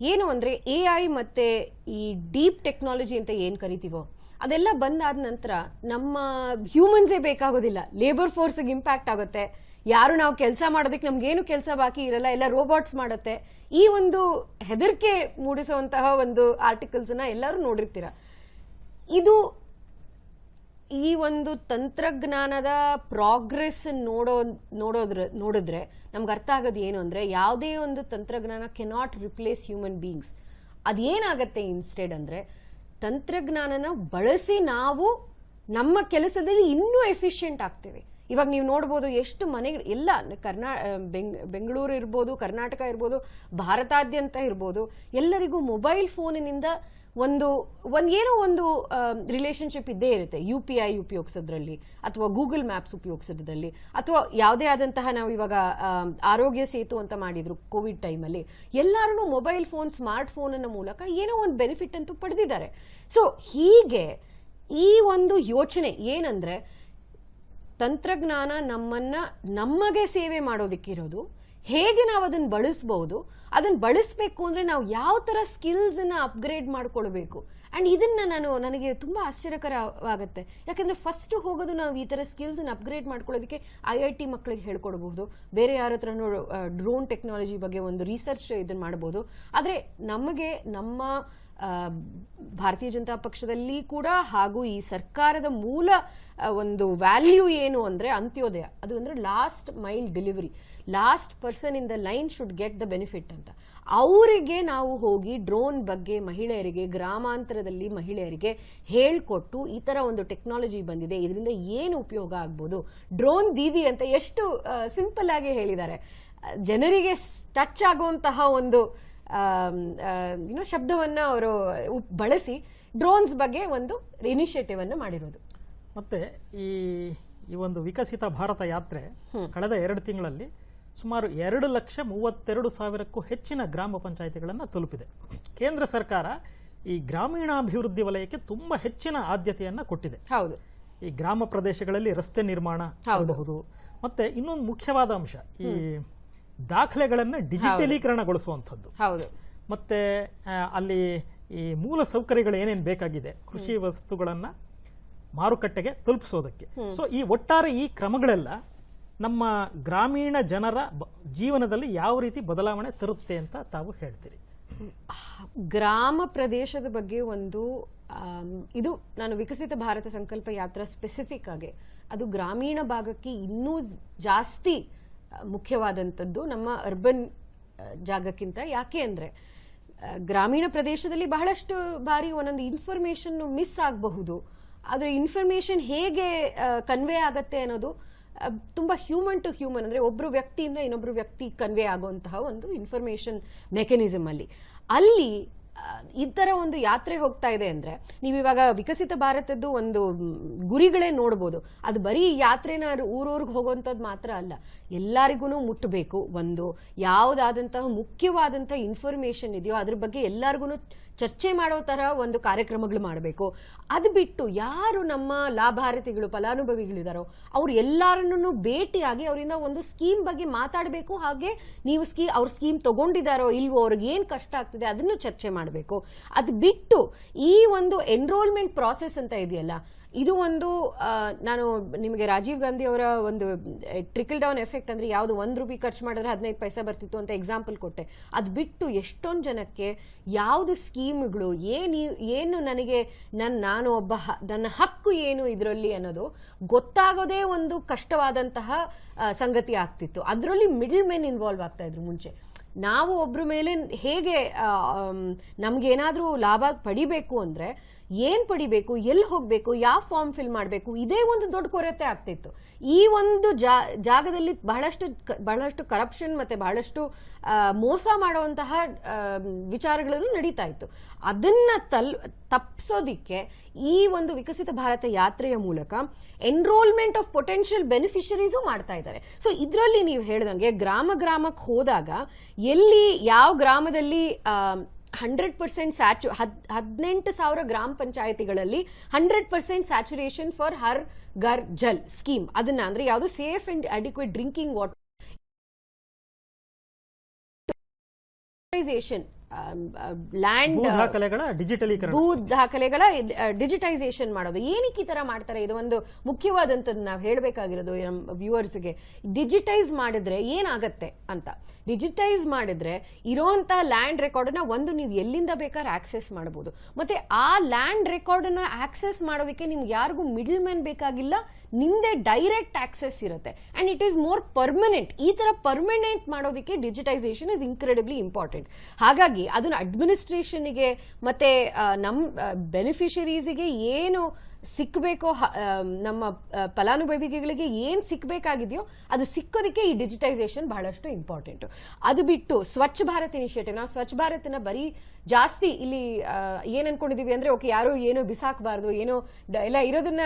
ಏನು ಅಂದರೆ ಎ ಐ ಮತ್ತು ಈ ಡೀಪ್ ಟೆಕ್ನಾಲಜಿ ಅಂತ ಏನು ಕರಿತೀವೋ, ಅದೆಲ್ಲ ಬಂದಾದ ನಂತರ ನಮ್ಮ ಹ್ಯೂಮನ್ಸೇ ಬೇಕಾಗೋದಿಲ್ಲ. ಲೇಬರ್ ಫೋರ್ಸಿಗೆ ಇಂಪ್ಯಾಕ್ಟ್ ಆಗುತ್ತೆ. ಯಾರು ನಾವು ಕೆಲಸ ಮಾಡೋದಕ್ಕೆ ನಮಗೇನು ಕೆಲಸ ಬಾಕಿ ಇರಲ್ಲ, ಎಲ್ಲ ರೋಬೋಟ್ಸ್ ಮಾಡುತ್ತೆ. ಈ ಒಂದು ಹೆದರಿಕೆ ಮೂಡಿಸುವಂತಹ ಒಂದು ಆರ್ಟಿಕಲ್ಸನ್ನ ಎಲ್ಲರೂ ನೋಡಿರ್ತೀರ. ಇದು ಈ ಒಂದು ತಂತ್ರಜ್ಞಾನದ ಪ್ರಾಗ್ರೆಸ್ ನೋಡೋ, ನೋಡೋದ್ರ, ನೋಡಿದ್ರೆ ನಮ್ಗೆ ಅರ್ಥ ಆಗೋದು ಏನು ಅಂದರೆ ಯಾವುದೇ ಒಂದು ತಂತ್ರಜ್ಞಾನ ಕೆನಾಟ್ ರಿಪ್ಲೇಸ್ ಹ್ಯೂಮನ್ ಬೀಯಿಂಗ್ಸ್ ಅದೇನಾಗತ್ತೆ ಇನ್ಸ್ಟೆಡ್ ಅಂದರೆ ತಂತ್ರಜ್ಞಾನನ ಬಳಸಿ ನಾವು ನಮ್ಮ ಕೆಲಸದಲ್ಲಿ ಇನ್ನೂ ಎಫಿಷಿಯೆಂಟ್ ಆಗ್ತೇವೆ. ಇವಾಗ ನೀವು ನೋಡ್ಬೋದು ಎಷ್ಟು ಮನೆಗಳು ಎಲ್ಲ ಕರ್ನಾ ಬೆಂಗ್, ಬೆಂಗಳೂರು ಇರ್ಬೋದು, ಕರ್ನಾಟಕ ಇರ್ಬೋದು, ಭಾರತಾದ್ಯಂತ ಇರ್ಬೋದು, ಎಲ್ಲರಿಗೂ ಮೊಬೈಲ್ ಫೋನಿನಿಂದ ಒಂದು ಒಂದು ಏನೋ ಒಂದು ರಿಲೇಷನ್ಶಿಪ್ ಇದ್ದೇ ಇರುತ್ತೆ, ಯು ಪಿ ಐ ಉಪಯೋಗಿಸೋದ್ರಲ್ಲಿ, ಅಥವಾ ಗೂಗಲ್ ಮ್ಯಾಪ್ಸ್ ಉಪಯೋಗಿಸೋದ್ರಲ್ಲಿ, ಅಥವಾ ಯಾವುದೇ ಆದಂತಹ ನಾವು ಇವಾಗ ಆರೋಗ್ಯ ಸೇತು ಅಂತ ಮಾಡಿದ್ರು ಕೋವಿಡ್ ಟೈಮಲ್ಲಿ ಎಲ್ಲರೂ ಮೊಬೈಲ್ ಫೋನ್, ಸ್ಮಾರ್ಟ್ ಫೋನನ್ನು ಮೂಲಕ ಏನೋ ಒಂದು ಬೆನಿಫಿಟ್ ಅಂತೂ ಪಡೆದಿದ್ದಾರೆ. ಸೊ ಹೀಗೆ ಈ ಒಂದು ಯೋಚನೆ ಏನಂದ್ರೆ ತಂತ್ರಜ್ಞಾನ ನಮ್ಮನ್ನ ನಮಗೆ ಸೇವೆ ಮಾಡೋದಕ್ಕಿರೋದು. ಹೇಗೆ ನಾವು ಅದನ್ನ ಬಳಸ್ಬೋದು ಅದನ್ನ ಬಳಸಬೇಕು ಅಂದ್ರೆ ನಾವು ಯಾವ ತರ ಸ್ಕಿಲ್ಸ್ ಅನ್ನ ಅಪ್ಗ್ರೇಡ್ ಮಾಡ್ಕೊಳ್ಬೇಕು. ಅಂಡ್ ಇದನ್ನ ನಾನು, ನನಗೆ ತುಂಬಾ ಆಶ್ಚರ್ಯಕರವಾಗುತ್ತೆ. ಯಾಕಂದ್ರೆ ಫಸ್ಟ್ ಹೋಗೋದು ನಾವು ಈ ತರ ಸ್ಕಿಲ್ಸ್ ಅನ್ನ ಅಪ್ಗ್ರೇಡ್ ಮಾಡ್ಕೊಳ್ಳೋದಕ್ಕೆ ಐ ಐ ಟಿ ಮಕ್ಕಳಿಗೆ ಹೇಳ್ಕೊಡ್ಬಹುದು ಬೇರೆ ಯಾರ ಹತ್ರನೂ ಡ್ರೋನ್ ಟೆಕ್ನಾಲಜಿ ಬಗ್ಗೆ ಒಂದು ರಿಸರ್ಚ್ ಇದನ್ನ ಮಾಡಬಹುದು ಆದ್ರೆ ನಮಗೆ ನಮ್ಮ ಭಾರತೀಯ ಜನತಾ ಪಕ್ಷದಲ್ಲಿ ಕೂಡ ಹಾಗೂ ಈ ಸರ್ಕಾರದ ಮೂಲ ಒಂದು ವ್ಯಾಲ್ಯೂ ಏನು ಅಂದರೆ ಅಂತ್ಯೋದಯ. ಅದು ಅಂದರೆ last mile delivery last person in the line should get the benefit ಅಂತ. ಅವರಿಗೆ ನಾವು ಹೋಗಿ ಡ್ರೋನ್ ಬಗ್ಗೆ ಮಹಿಳೆಯರಿಗೆ, ಗ್ರಾಮಾಂತರದಲ್ಲಿ ಮಹಿಳೆಯರಿಗೆ ಹೇಳಿಕೊಟ್ಟು ಈ ಥರ ಒಂದು ಟೆಕ್ನಾಲಜಿ ಬಂದಿದೆ. ಇದರಿಂದ ಏನು ಉಪಯೋಗ ಆಗ್ಬೋದು? ಡ್ರೋನ್ ದೀದಿ ಅಂತ ಎಷ್ಟು ಸಿಂಪಲ್ ಆಗಿ ಹೇಳಿದ್ದಾರೆ. ಜನರಿಗೆ ಟಚ್ ಆಗುವಂತಹ ಒಂದು ಏನೋ ಶಬ್ದವನ್ನ ಅವರು ಬಳಸಿ ಡ್ರೋನ್ಸ್ ಬಗ್ಗೆ ಒಂದು ಇನಿಷಿಯೇಟಿವ್ ಅನ್ನು ಮಾಡಿರೋದು. ಮತ್ತೆ ಈ ಈ ಒಂದು ವಿಕಸಿತ ಭಾರತ ಯಾತ್ರೆ ಕಳೆದ ಎರಡು ತಿಂಗಳಲ್ಲಿ ಸುಮಾರು ಎರಡು ಲಕ್ಷ ಮೂವತ್ತೆರಡು ಸಾವಿರಕ್ಕೂ ಹೆಚ್ಚಿನ ಗ್ರಾಮ ಪಂಚಾಯಿತಿಗಳನ್ನು ತಲುಪಿದೆ. ಕೇಂದ್ರ ಸರ್ಕಾರ ಈ ಗ್ರಾಮೀಣಾಭಿವೃದ್ಧಿ ವಲಯಕ್ಕೆ ತುಂಬಾ ಹೆಚ್ಚಿನ ಆದ್ಯತೆಯನ್ನು ಕೊಟ್ಟಿದೆ. ಹೌದು. ಈ ಗ್ರಾಮ ಪ್ರದೇಶಗಳಲ್ಲಿ ರಸ್ತೆ ನಿರ್ಮಾಣ ಆಗಬಹುದು. ಮತ್ತೆ ಇನ್ನೊಂದು ಮುಖ್ಯವಾದ ಅಂಶ ಈ ದಾಖಲೆಗಳನ್ನು ಡಿಜಿಟಲೀಕರಣಗೊಳಿಸುವಂಥದ್ದು. ಹೌದು. ಮತ್ತೆ ಅಲ್ಲಿ ಈ ಮೂಲ ಸೌಕರ್ಯಗಳು ಏನೇನು ಬೇಕಾಗಿದೆ? ಕೃಷಿ ವಸ್ತುಗಳನ್ನು ಮಾರುಕಟ್ಟೆಗೆ ತಲುಪಿಸೋದಕ್ಕೆ. ಸೊ ಈ ಒಟ್ಟಾರೆ ಈ ಕ್ರಮಗಳೆಲ್ಲ ನಮ್ಮ ಗ್ರಾಮೀಣ ಜನರ ಜೀವನದಲ್ಲಿ ಯಾವ ರೀತಿ ಬದಲಾವಣೆ ತರುತ್ತೆ ಅಂತ ತಾವು ಹೇಳ್ತೀರಿ? ಗ್ರಾಮ ಪ್ರದೇಶದ ಬಗ್ಗೆ ಒಂದು ಇದು ನಾನು ವಿಕಸಿತ ಭಾರತ ಸಂಕಲ್ಪ ಯಾತ್ರಾ ಸ್ಪೆಸಿಫಿಕ್ ಆಗಿ ಅದು ಗ್ರಾಮೀಣ ಭಾಗಕ್ಕೆ ಇನ್ನೂ ಜಾಸ್ತಿ ಮುಖ್ಯವಾದಂಥದ್ದು ನಮ್ಮ ಅರ್ಬನ್ ಜಾಗಕ್ಕಿಂತ. ಯಾಕೆ ಅಂದರೆ ಗ್ರಾಮೀಣ ಪ್ರದೇಶದಲ್ಲಿ ಬಹಳಷ್ಟು ಬಾರಿ ಒಂದೊಂದು ಇನ್ಫಾರ್ಮೇಷನ್ನು ಮಿಸ್ ಆಗಬಹುದು. ಆದರೆ ಇನ್ಫಾರ್ಮೇಷನ್ ಹೇಗೆ ಕನ್ವೆ ಆಗತ್ತೆ ಅನ್ನೋದು ತುಂಬ ಹ್ಯೂಮನ್ ಟು ಹ್ಯೂಮನ್ ಅಂದರೆ ಒಬ್ಬರು ವ್ಯಕ್ತಿಯಿಂದ ಇನ್ನೊಬ್ಬರು ವ್ಯಕ್ತಿ ಕನ್ವೆ ಆಗುವಂತಹ ಒಂದು ಇನ್ಫಾರ್ಮೇಷನ್ ಮೆಕ್ಯಾನಿಸಮ್ ಅಲ್ಲಿ. ಅಲ್ಲಿ ಈ ತರ ಒಂದು ಯಾತ್ರೆ ಹೋಗ್ತಾ ಇದೆ ಅಂದ್ರೆ ನೀವು ಇವಾಗ ವಿಕಸಿತ ಭಾರತದ್ದು ಒಂದು ಗುರಿಗಳೇ ನೋಡ್ಬೋದು. ಅದು ಬರೀ ಯಾತ್ರೆನ ಊರೂರಿಗೆ ಹೋಗುವಂಥದ್ದು ಮಾತ್ರ ಅಲ್ಲ ಎಲ್ಲರಿಗೂ ಮುಟ್ಟಬೇಕು ಒಂದು ಯಾವುದಾದಂತಹ ಮುಖ್ಯವಾದಂತಹ ಇನ್ಫಾರ್ಮೇಶನ್ ಇದೆಯೋ ಅದ್ರ ಬಗ್ಗೆ ಎಲ್ಲರಿಗೂ ಚರ್ಚೆ ಮಾಡೋ ತರ ಒಂದು ಕಾರ್ಯಕ್ರಮಗಳು ಮಾಡಬೇಕು. ಅದು ಬಿಟ್ಟು ಯಾರು ನಮ್ಮ ಲಾಭಾರತಿಗಳು ಫಲಾನುಭವಿಗಳಿದಾರೋ ಅವ್ರು ಎಲ್ಲರನ್ನೂ ಭೇಟಿಯಾಗಿ ಅವರಿಂದ ಒಂದು ಸ್ಕೀಮ್ ಬಗ್ಗೆ ಮಾತಾಡಬೇಕು. ಹಾಗೆ ನೀವು ಸ್ಕೀಮ್ ಅವ್ರ ಸ್ಕೀಮ್ ತಗೊಂಡಿದ್ದಾರೋ ಇಲ್ವೋ, ಅವ್ರಿಗೆ ಏನು ಕಷ್ಟ ಆಗ್ತಿದೆ ಅದನ್ನು ಚರ್ಚೆ ಮಾಡಬೇಕು. ಅದು ಬಿಟ್ಟು ಈ ಒಂದು ಎನ್ರೋಲ್ಮೆಂಟ್ ಪ್ರಾಸೆಸ್ ಅಂತ ಇದೆಯಲ್ಲ, ಇದು ಒಂದು ನಾನು ನಿಮಗೆ ರಾಜೀವ್ ಗಾಂಧಿ ಅವರ ಒಂದು ಟ್ರಿಕಲ್ ಡೌನ್ ಎಫೆಕ್ಟ್ ಅಂದ್ರೆ ಯಾವುದು ಒಂದು ರೂಪಾಯಿ ಖರ್ಚು ಮಾಡಿದ್ರೆ ಹದಿನೈದು ಪೈಸೆ ಬರ್ತಿತ್ತು ಅಂತ ಎಕ್ಸಾಂಪಲ್ ಕೊಟ್ಟೆ. ಅದು ಬಿಟ್ಟು ಎಷ್ಟೊಂದು ಜನಕ್ಕೆ ಯಾವುದು ಸ್ಕೀಮ್ಗಳು, ಏನು ಏನು ನನಗೆ ನನ್ನ ನಾನು ಒಬ್ಬ ನನ್ನ ಹಕ್ಕು ಏನು ಇದರಲ್ಲಿ ಅನ್ನೋದು ಗೊತ್ತಾಗೋದೇ ಒಂದು ಕಷ್ಟವಾದಂತಹ ಸಂಗತಿ ಆಗ್ತಿತ್ತು. ಅದರಲ್ಲಿ ಮಿಡಲ್ ಮೆನ್ ಇನ್ವಾಲ್ವ್ ಆಗ್ತಾ ಇದ್ರು ಮುಂಚೆ. ನಾವು ಒಬ್ಬರ ಮೇಲೆ ಹೇಗೆ ನಮಗೇನಾದರೂ ಲಾಭ ಪಡಿಬೇಕು ಅಂದ್ರೆ ಏನ್ ಪಡಿಬೇಕು ಎಲ್ಲಿ ಹೋಗಬೇಕು, ಯಾವ ಫಾರ್ಮ್ ಫಿಲ್ ಮಾಡಬೇಕು, ಇದೇ ಒಂದು ದೊಡ್ಡ ಕೊರತೆ ಆಗ್ತಿತ್ತು. ಈ ಒಂದು ಜಾಗದಲ್ಲಿ ಬಹಳಷ್ಟು ಬಹಳಷ್ಟು ಕರಪ್ಷನ್ ಮತ್ತೆ ಬಹಳಷ್ಟು ಮೋಸ ಮಾಡುವಂತಹ ವಿಚಾರಗಳನ್ನು ನಡೀತಾ ಇತ್ತು. ಅದನ್ನ ತಲ್ ತಪ್ಪಿಸೋದಿಕ್ಕೆ ಈ ಒಂದು ವಿಕಸಿತ ಭಾರತ ಯಾತ್ರೆಯ ಮೂಲಕ ಎನ್ರೋಲ್ಮೆಂಟ್ ಆಫ್ ಪೊಟೆನ್ಷಿಯಲ್ ಬೆನಿಫಿಷರೀಸು ಮಾಡ್ತಾ ಇದ್ದಾರೆ. ಸೊ ಇದರಲ್ಲಿ ನೀವು ಹೇಳ್ದಂಗೆ ಗ್ರಾಮ ಗ್ರಾಮಕ್ಕೆ ಹೋದಾಗ ಎಲ್ಲಿ ಯಾವ ಗ್ರಾಮದಲ್ಲಿ ಹಂಡ್ರೆಡ್ ಪರ್ಸೆಂಟ್ ಸ್ಯಾಚು ಹದ್, ಹದಿನೆಂಟು ಸಾವಿರ ಗ್ರಾಮ ಪಂಚಾಯತಿಗಳಲ್ಲಿ hundred percent saturation for Har Ghar Jal scheme. ಅದನ್ನ ಅಂದ್ರೆ ಯಾವುದು safe and adequate drinking water. Land ದಾಖಲೆಗಳ ಡಿಜಿಟಲೀಕರಣ. ಭೂ ದಾಖಲೆಗಳ ಡಿಜಿಟೈಸೇಷನ್ ಮಾಡೋದು. ಏನಕ್ಕೆ ಈ ತರ ಮಾಡ್ತಾರೆ? ಇದು ಒಂದು ಮುಖ್ಯವಾದಂಥದ್ದು ನಾವು ಹೇಳಬೇಕಾಗಿರೋದು ನಮ್ಮ ವ್ಯೂವರ್ಸ್ಗೆ. ಡಿಜಿಟೈಸ್ ಮಾಡಿದ್ರೆ ಏನಾಗತ್ತೆ ಅಂತ. ಡಿಜಿಟೈಸ್ ಮಾಡಿದ್ರೆ ಇರೋಂಥ ಲ್ಯಾಂಡ್ ರೆಕಾರ್ಡನ್ನ ಒಂದು ನೀವು ಎಲ್ಲಿಂದ ಬೇಕಾದ್ರೆ ಆಕ್ಸೆಸ್ ಮಾಡಬಹುದು ಮತ್ತೆ ಆ ಲ್ಯಾಂಡ್ ರೆಕಾರ್ಡನ್ನ ಆಕ್ಸೆಸ್ ಮಾಡೋದಕ್ಕೆ ನಿಮ್ಗೆ ಯಾರಿಗೂ ಮಿಡಲ್ ಮ್ಯಾನ್ ಬೇಕಾಗಿಲ್ಲ ನಿಮ್ದೇ ಡೈರೆಕ್ಟ್ ಆಕ್ಸೆಸ್ ಇರುತ್ತೆ. And it is more permanent ಈ ತರ ಪರ್ಮನೆಂಟ್ ಮಾಡೋದಕ್ಕೆ ಡಿಜಿಟೈಸೇಷನ್ ಇಸ್ ಇನ್ಕ್ರೆಡಿಬ್ಲಿ ಇಂಪಾರ್ಟೆಂಟ್ ಹಾಗಾಗಿ ಅದನ್ನ ಮತ್ತೆ ನಮ್ಮ ಬೆನಿಫಿಷರೀಸಿಗೆ ಬೆನಿಫಿಷರೀಸ್ಗೆ ಏನು ಸಿಕ್ಕಬೇಕೋ ನಮ್ಮ ಫಲಾನುಭವಿಗಳಿಗೆ ಏನು ಸಿಕ್ಕಬೇಕಾಗಿದೆಯೋ ಅದು ಸಿಕ್ಕೋದಕ್ಕೆ ಈ ಡಿಜಿಟೈಸೇಷನ್ ಬಹಳಷ್ಟು ಇಂಪಾರ್ಟೆಂಟು. ಅದು ಬಿಟ್ಟು ಸ್ವಚ್ಛ ಭಾರತ್ ಇನಿಷಿಯೇಟಿವ್, ನಾವು ಸ್ವಚ್ಛ ಭಾರತನ ಬರೀ ಜಾಸ್ತಿ ಇಲ್ಲಿ ಏನು ಅನ್ಕೊಂಡಿದ್ದೀವಿ ಅಂದ್ರೆ ಓಕೆ ಯಾರು ಏನು ಬಿಸಾಕಬಾರ್ದು, ಏನೋ ಎಲ್ಲ ಇರೋದನ್ನ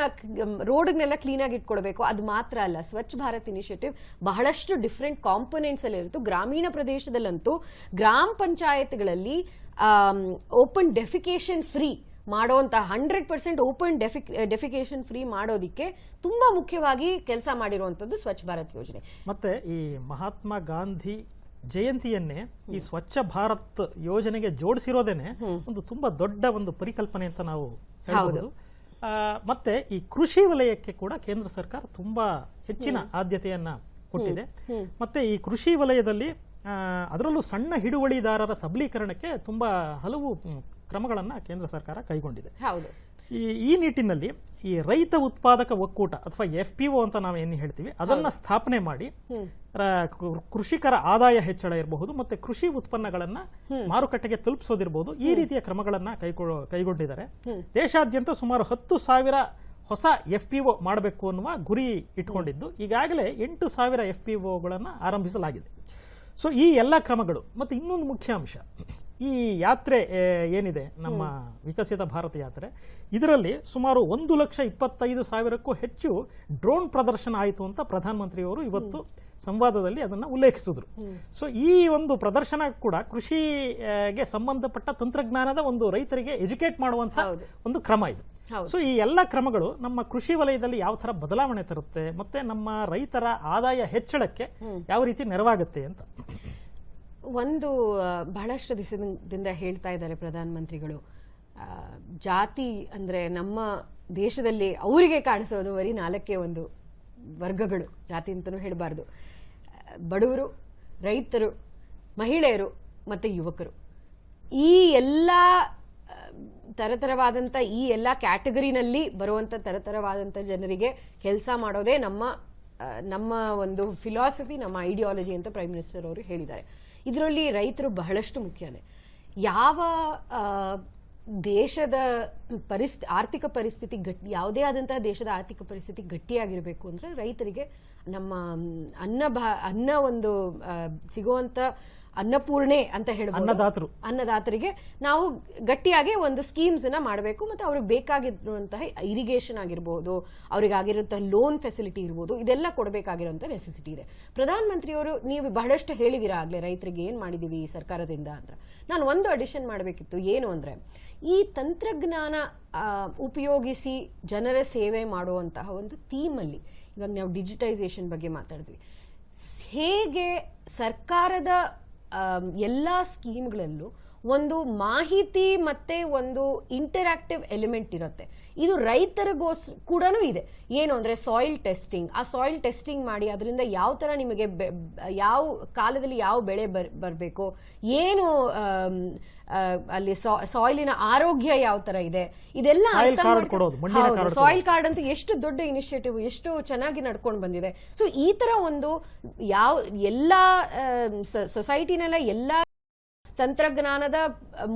ರೋಡ್ನೆಲ್ಲ ಕ್ಲೀನಾಗಿ ಇಟ್ಕೊಳ್ಬೇಕು ಅದು ಮಾತ್ರ ಅಲ್ಲ, ಸ್ವಚ್ಛ ಭಾರತ್ ಇನಿಷಿಯೇಟಿವ್ ಬಹಳಷ್ಟು ಡಿಫ್ರೆಂಟ್ ಕಾಂಪೊನೆಂಟ್ಸಲ್ಲಿ ಇರುತ್ತೆ. ಗ್ರಾಮೀಣ ಪ್ರದೇಶದಲ್ಲಂತೂ ಗ್ರಾಮ ಪಂಚಾಯತ್ಗಳಲ್ಲಿ ಓಪನ್ ಡೆಫಿಕೇಶನ್ ಫ್ರೀ ಮಾಡೋಂಥ hundred percent open defec defecation free ಮಾಡೋದಿಕ್ಕೆ ತುಂಬಾ ಮುಖ್ಯವಾಗಿ ಕೆಲಸ ಮಾಡಿರುವಂಥದ್ದು ಸ್ವಚ್ಛ ಭಾರತ್ ಯೋಜನೆ. ಮತ್ತೆ ಈ ಮಹಾತ್ಮ ಗಾಂಧಿ ಜಯಂತಿಯನ್ನೇ ಈ ಸ್ವಚ್ಛ ಭಾರತ್ ಯೋಜನೆಗೆ ಜೋಡಿಸಿರೋದೇನೆ ಒಂದು ತುಂಬಾ ದೊಡ್ಡ ಒಂದು ಪರಿಕಲ್ಪನೆ ಅಂತ ನಾವು ಹೇಳಬಹುದು. ಮತ್ತೆ ಈ ಕೃಷಿ ವಲಯಕ್ಕೆ ಕೂಡ ಕೇಂದ್ರ ಸರ್ಕಾರ ತುಂಬಾ ಹೆಚ್ಚಿನ ಆದ್ಯತೆಯನ್ನ ಕೊಟ್ಟಿದೆ. ಮತ್ತೆ ಈ ಕೃಷಿ ವಲಯದಲ್ಲಿ ಅದರಲ್ಲೂ ಸಣ್ಣ ಹಿಡುವಳಿದಾರರ ಸಬಲೀಕರಣಕ್ಕೆ ತುಂಬಾ ಹಲವು ಕ್ರಮಗಳನ್ನ ಕೇಂದ್ರ ಸರ್ಕಾರ ಕೈಗೊಂಡಿದೆ. ಹೌದು. ಈ ಈ ನಿಟ್ಟಿನಲ್ಲಿ ಈ ರೈತ ಉತ್ಪಾದಕ ಒಕ್ಕೂಟ ಅಥವಾ ಎಫ್ ಪಿ ಒ ಅಂತ ನಾವು ಏನು ಹೇಳ್ತೀವಿ ಅದನ್ನ ಸ್ಥಾಪನೆ ಮಾಡಿ ಕೃಷಿಕರ ಆದಾಯ ಹೆಚ್ಚಳ ಇರಬಹುದು ಮತ್ತೆ ಕೃಷಿ ಉತ್ಪನ್ನಗಳನ್ನ ಮಾರುಕಟ್ಟೆಗೆ ತಲುಪಿಸೋದಿರಬಹುದು ಈ ರೀತಿಯ ಕ್ರಮಗಳನ್ನ ಕೈಗೊಳ್ಳೋ ಕೈಗೊಂಡಿದ್ದಾರೆ. ದೇಶಾದ್ಯಂತ ಸುಮಾರು ಹತ್ತು ಸಾವಿರ ಹೊಸ ಎಫ್ ಪಿ ಒ ಮಾಡಬೇಕು ಅನ್ನುವ ಗುರಿ ಇಟ್ಕೊಂಡಿದ್ದು ಈಗಾಗಲೇ ಎಂಟು ಸಾವಿರ ಎಫ್ ಪಿ ಒಗಳನ್ನು ಆರಂಭಿಸಲಾಗಿದೆ. ಸೊ ಈ ಎಲ್ಲ ಕ್ರಮಗಳು ಮತ್ತು ಇನ್ನೊಂದು ಮುಖ್ಯ ಅಂಶ ಈ ಯಾತ್ರೆ ಏನಿದೆ? ನಮ್ಮ ವಿಕಸಿತ ಭಾರತ ಯಾತ್ರೆ. ಇದರಲ್ಲಿ ಸುಮಾರು ಒಂದು ಲಕ್ಷ ಇಪ್ಪತ್ತೈದು ಸಾವಿರಕ್ಕೂ ಹೆಚ್ಚು ಡ್ರೋನ್ ಪ್ರದರ್ಶನ ಆಯಿತು ಅಂತ ಪ್ರಧಾನಮಂತ್ರಿಯವರು ಇವತ್ತು ಸಂವಾದದಲ್ಲಿ ಅದನ್ನು ಉಲ್ಲೇಖಿಸಿದ್ರು. ಸೊ ಈ ಒಂದು ಪ್ರದರ್ಶನ ಕೂಡ ಕೃಷಿಗೆ ಸಂಬಂಧಪಟ್ಟ ತಂತ್ರಜ್ಞಾನದ ಒಂದು ರೈತರಿಗೆ ಎಜುಕೇಟ್ ಮಾಡುವಂತಹ ಒಂದು ಕ್ರಮ ಇದು. ಸೊ ಈ ಎಲ್ಲ ಕ್ರಮಗಳು ನಮ್ಮ ಕೃಷಿ ವಲಯದಲ್ಲಿ ಯಾವ ಥರ ಬದಲಾವಣೆ ತರುತ್ತೆ ಮತ್ತೆ ನಮ್ಮ ರೈತರ ಆದಾಯ ಹೆಚ್ಚಳಕ್ಕೆ ಯಾವ ರೀತಿ ನೆರವಾಗುತ್ತೆ ಅಂತ. ಒಂದು ಬಹಳಷ್ಟು ದಿವಸದಿಂದ ಹೇಳ್ತಾ ಇದ್ದಾರೆ ಪ್ರಧಾನಮಂತ್ರಿಗಳು. ಜಾತಿ ಅಂದರೆ ನಮ್ಮ ದೇಶದಲ್ಲಿ ಅವರಿಗೆ ಕಾಣಿಸೋದು ಬರೀ ನಾಲ್ಕೇ ಒಂದು ವರ್ಗಗಳು. ಜಾತಿ ಅಂತಲೂ ಹೇಳಬಾರ್ದು. ಬಡವರು, ರೈತರು, ಮಹಿಳೆಯರು ಮತ್ತು ಯುವಕರು. ಈ ಎಲ್ಲ ತರತರವಾದಂಥ ಈ ಎಲ್ಲ ಕ್ಯಾಟಗರಿನಲ್ಲಿ ಬರುವಂಥ ತರತರವಾದಂಥ ಜನರಿಗೆ ಕೆಲಸ ಮಾಡೋದೇ ನಮ್ಮ ನಮ್ಮ ಒಂದು ಫಿಲಾಸಫಿ ನಮ್ಮ ಐಡಿಯಾಲಜಿ ಅಂತ ಪ್ರೈಮ್ ಮಿನಿಸ್ಟರ್ ಅವರು ಹೇಳಿದ್ದಾರೆ. ಇದರಲ್ಲಿ ರೈತರು ಬಹಳಷ್ಟು ಮುಖ್ಯನೇ. ಯಾವ ದೇಶದ ಪರಿಸ್ಥಿತಿ ಆರ್ಥಿಕ ಪರಿಸ್ಥಿತಿ ಗಟ್ಟಿ ಯಾವುದೇ ಆದಂತಹ ದೇಶದ ಆರ್ಥಿಕ ಪರಿಸ್ಥಿತಿ ಗಟ್ಟಿಯಾಗಿರಬೇಕು ಅಂದರೆ ರೈತರಿಗೆ ನಮ್ಮ, ಅನ್ನ ಭಾ ಅನ್ನ ಒಂದು ಸಿಗುವಂಥ ಅನ್ನಪೂರ್ಣೆ ಅಂತ ಹೇಳಬಹುದು ಅನ್ನದಾತರು ಅನ್ನದಾತರಿಗೆ ನಾವು ಗಟ್ಟಿಯಾಗಿ ಒಂದು ಸ್ಕೀಮ್ಸ್ ಅನ್ನ ಮಾಡಬೇಕು ಮತ್ತೆ ಅವ್ರಿಗೆ ಬೇಕಾಗಿರುವಂತಹ ಇರಿಗೇಷನ್ ಆಗಿರ್ಬೋದು ಅವರಿಗಾಗಿರುವಂತಹ ಲೋನ್ ಫೆಸಿಲಿಟಿ ಇರ್ಬೋದು ಇದೆಲ್ಲ ಕೊಡಬೇಕಾಗಿರುವಂತಹ ನೆಸೆಸಿಟಿ ಇದೆ. ಪ್ರಧಾನ ಮಂತ್ರಿಯವರು ನೀವು ಬಹಳಷ್ಟು ಹೇಳಿದಿರಾ ಆಗ್ಲೇ ರೈತರಿಗೆ ಏನ್ ಮಾಡಿದೀವಿ ಈ ಸರ್ಕಾರದಿಂದ ಅಂತ. ನಾನು ಒಂದು ಅಡಿಷನ್ ಮಾಡಬೇಕಿತ್ತು ಏನು ಅಂದ್ರೆ ಈ ತಂತ್ರಜ್ಞಾನ ಉಪಯೋಗಿಸಿ ಜನರ ಸೇವೆ ಮಾಡುವಂತಹ ಒಂದು ಥೀಮಲ್ಲಿ ಇವಾಗ ನಾವು ಡಿಜಿಟೈಸೇಷನ್ ಬಗ್ಗೆ ಮಾತಾಡಿದ್ವಿ ಹೇಗೆ ಸರ್ಕಾರದ ಎಲ್ಲ ಸ್ಕೀಮ್ಗಳಲ್ಲೂ ಒಂದು ಮಾಹಿತಿ ಮತ್ತೆ ಒಂದು ಇಂಟರಾಕ್ಟಿವ್ ಎಲಿಮೆಂಟ್ ಇರುತ್ತೆ. ಇದು ರೈತರಿಗೋಸ್ ಕೂಡ ಇದೆ. ಏನು ಅಂದ್ರೆ ಸಾಯಿಲ್ ಟೆಸ್ಟಿಂಗ್ ಆ ಸಾಯಿಲ್ ಟೆಸ್ಟಿಂಗ್ ಮಾಡಿ ಅದರಿಂದ ಯಾವ ತರ ನಿಮಗೆ ಬೆ- ಯಾವ ಕಾಲದಲ್ಲಿ ಯಾವ ಬೆಳೆ ಬರ್ ಬರಬೇಕು ಏನು ಅಲ್ಲಿ ಸಾಯಿಲಿನ ಆರೋಗ್ಯ ಯಾವ ತರ ಇದೆ ಇದೆಲ್ಲ ಸಾಯಿಲ್ ಕಾರ್ಡ್ ಅಂತ ಎಷ್ಟು ದೊಡ್ಡ ಇನಿಷಿಯೇಟಿವ್ ಎಷ್ಟು ಚೆನ್ನಾಗಿ ನಡ್ಕೊಂಡು ಬಂದಿದೆ. ಸೊ ಈ ತರ ಒಂದು ಯಾವ ಎಲ್ಲ ಸೊಸೈಟಿನೆಲ್ಲ ಎಲ್ಲ ತಂತ್ರಜ್ಞಾನದ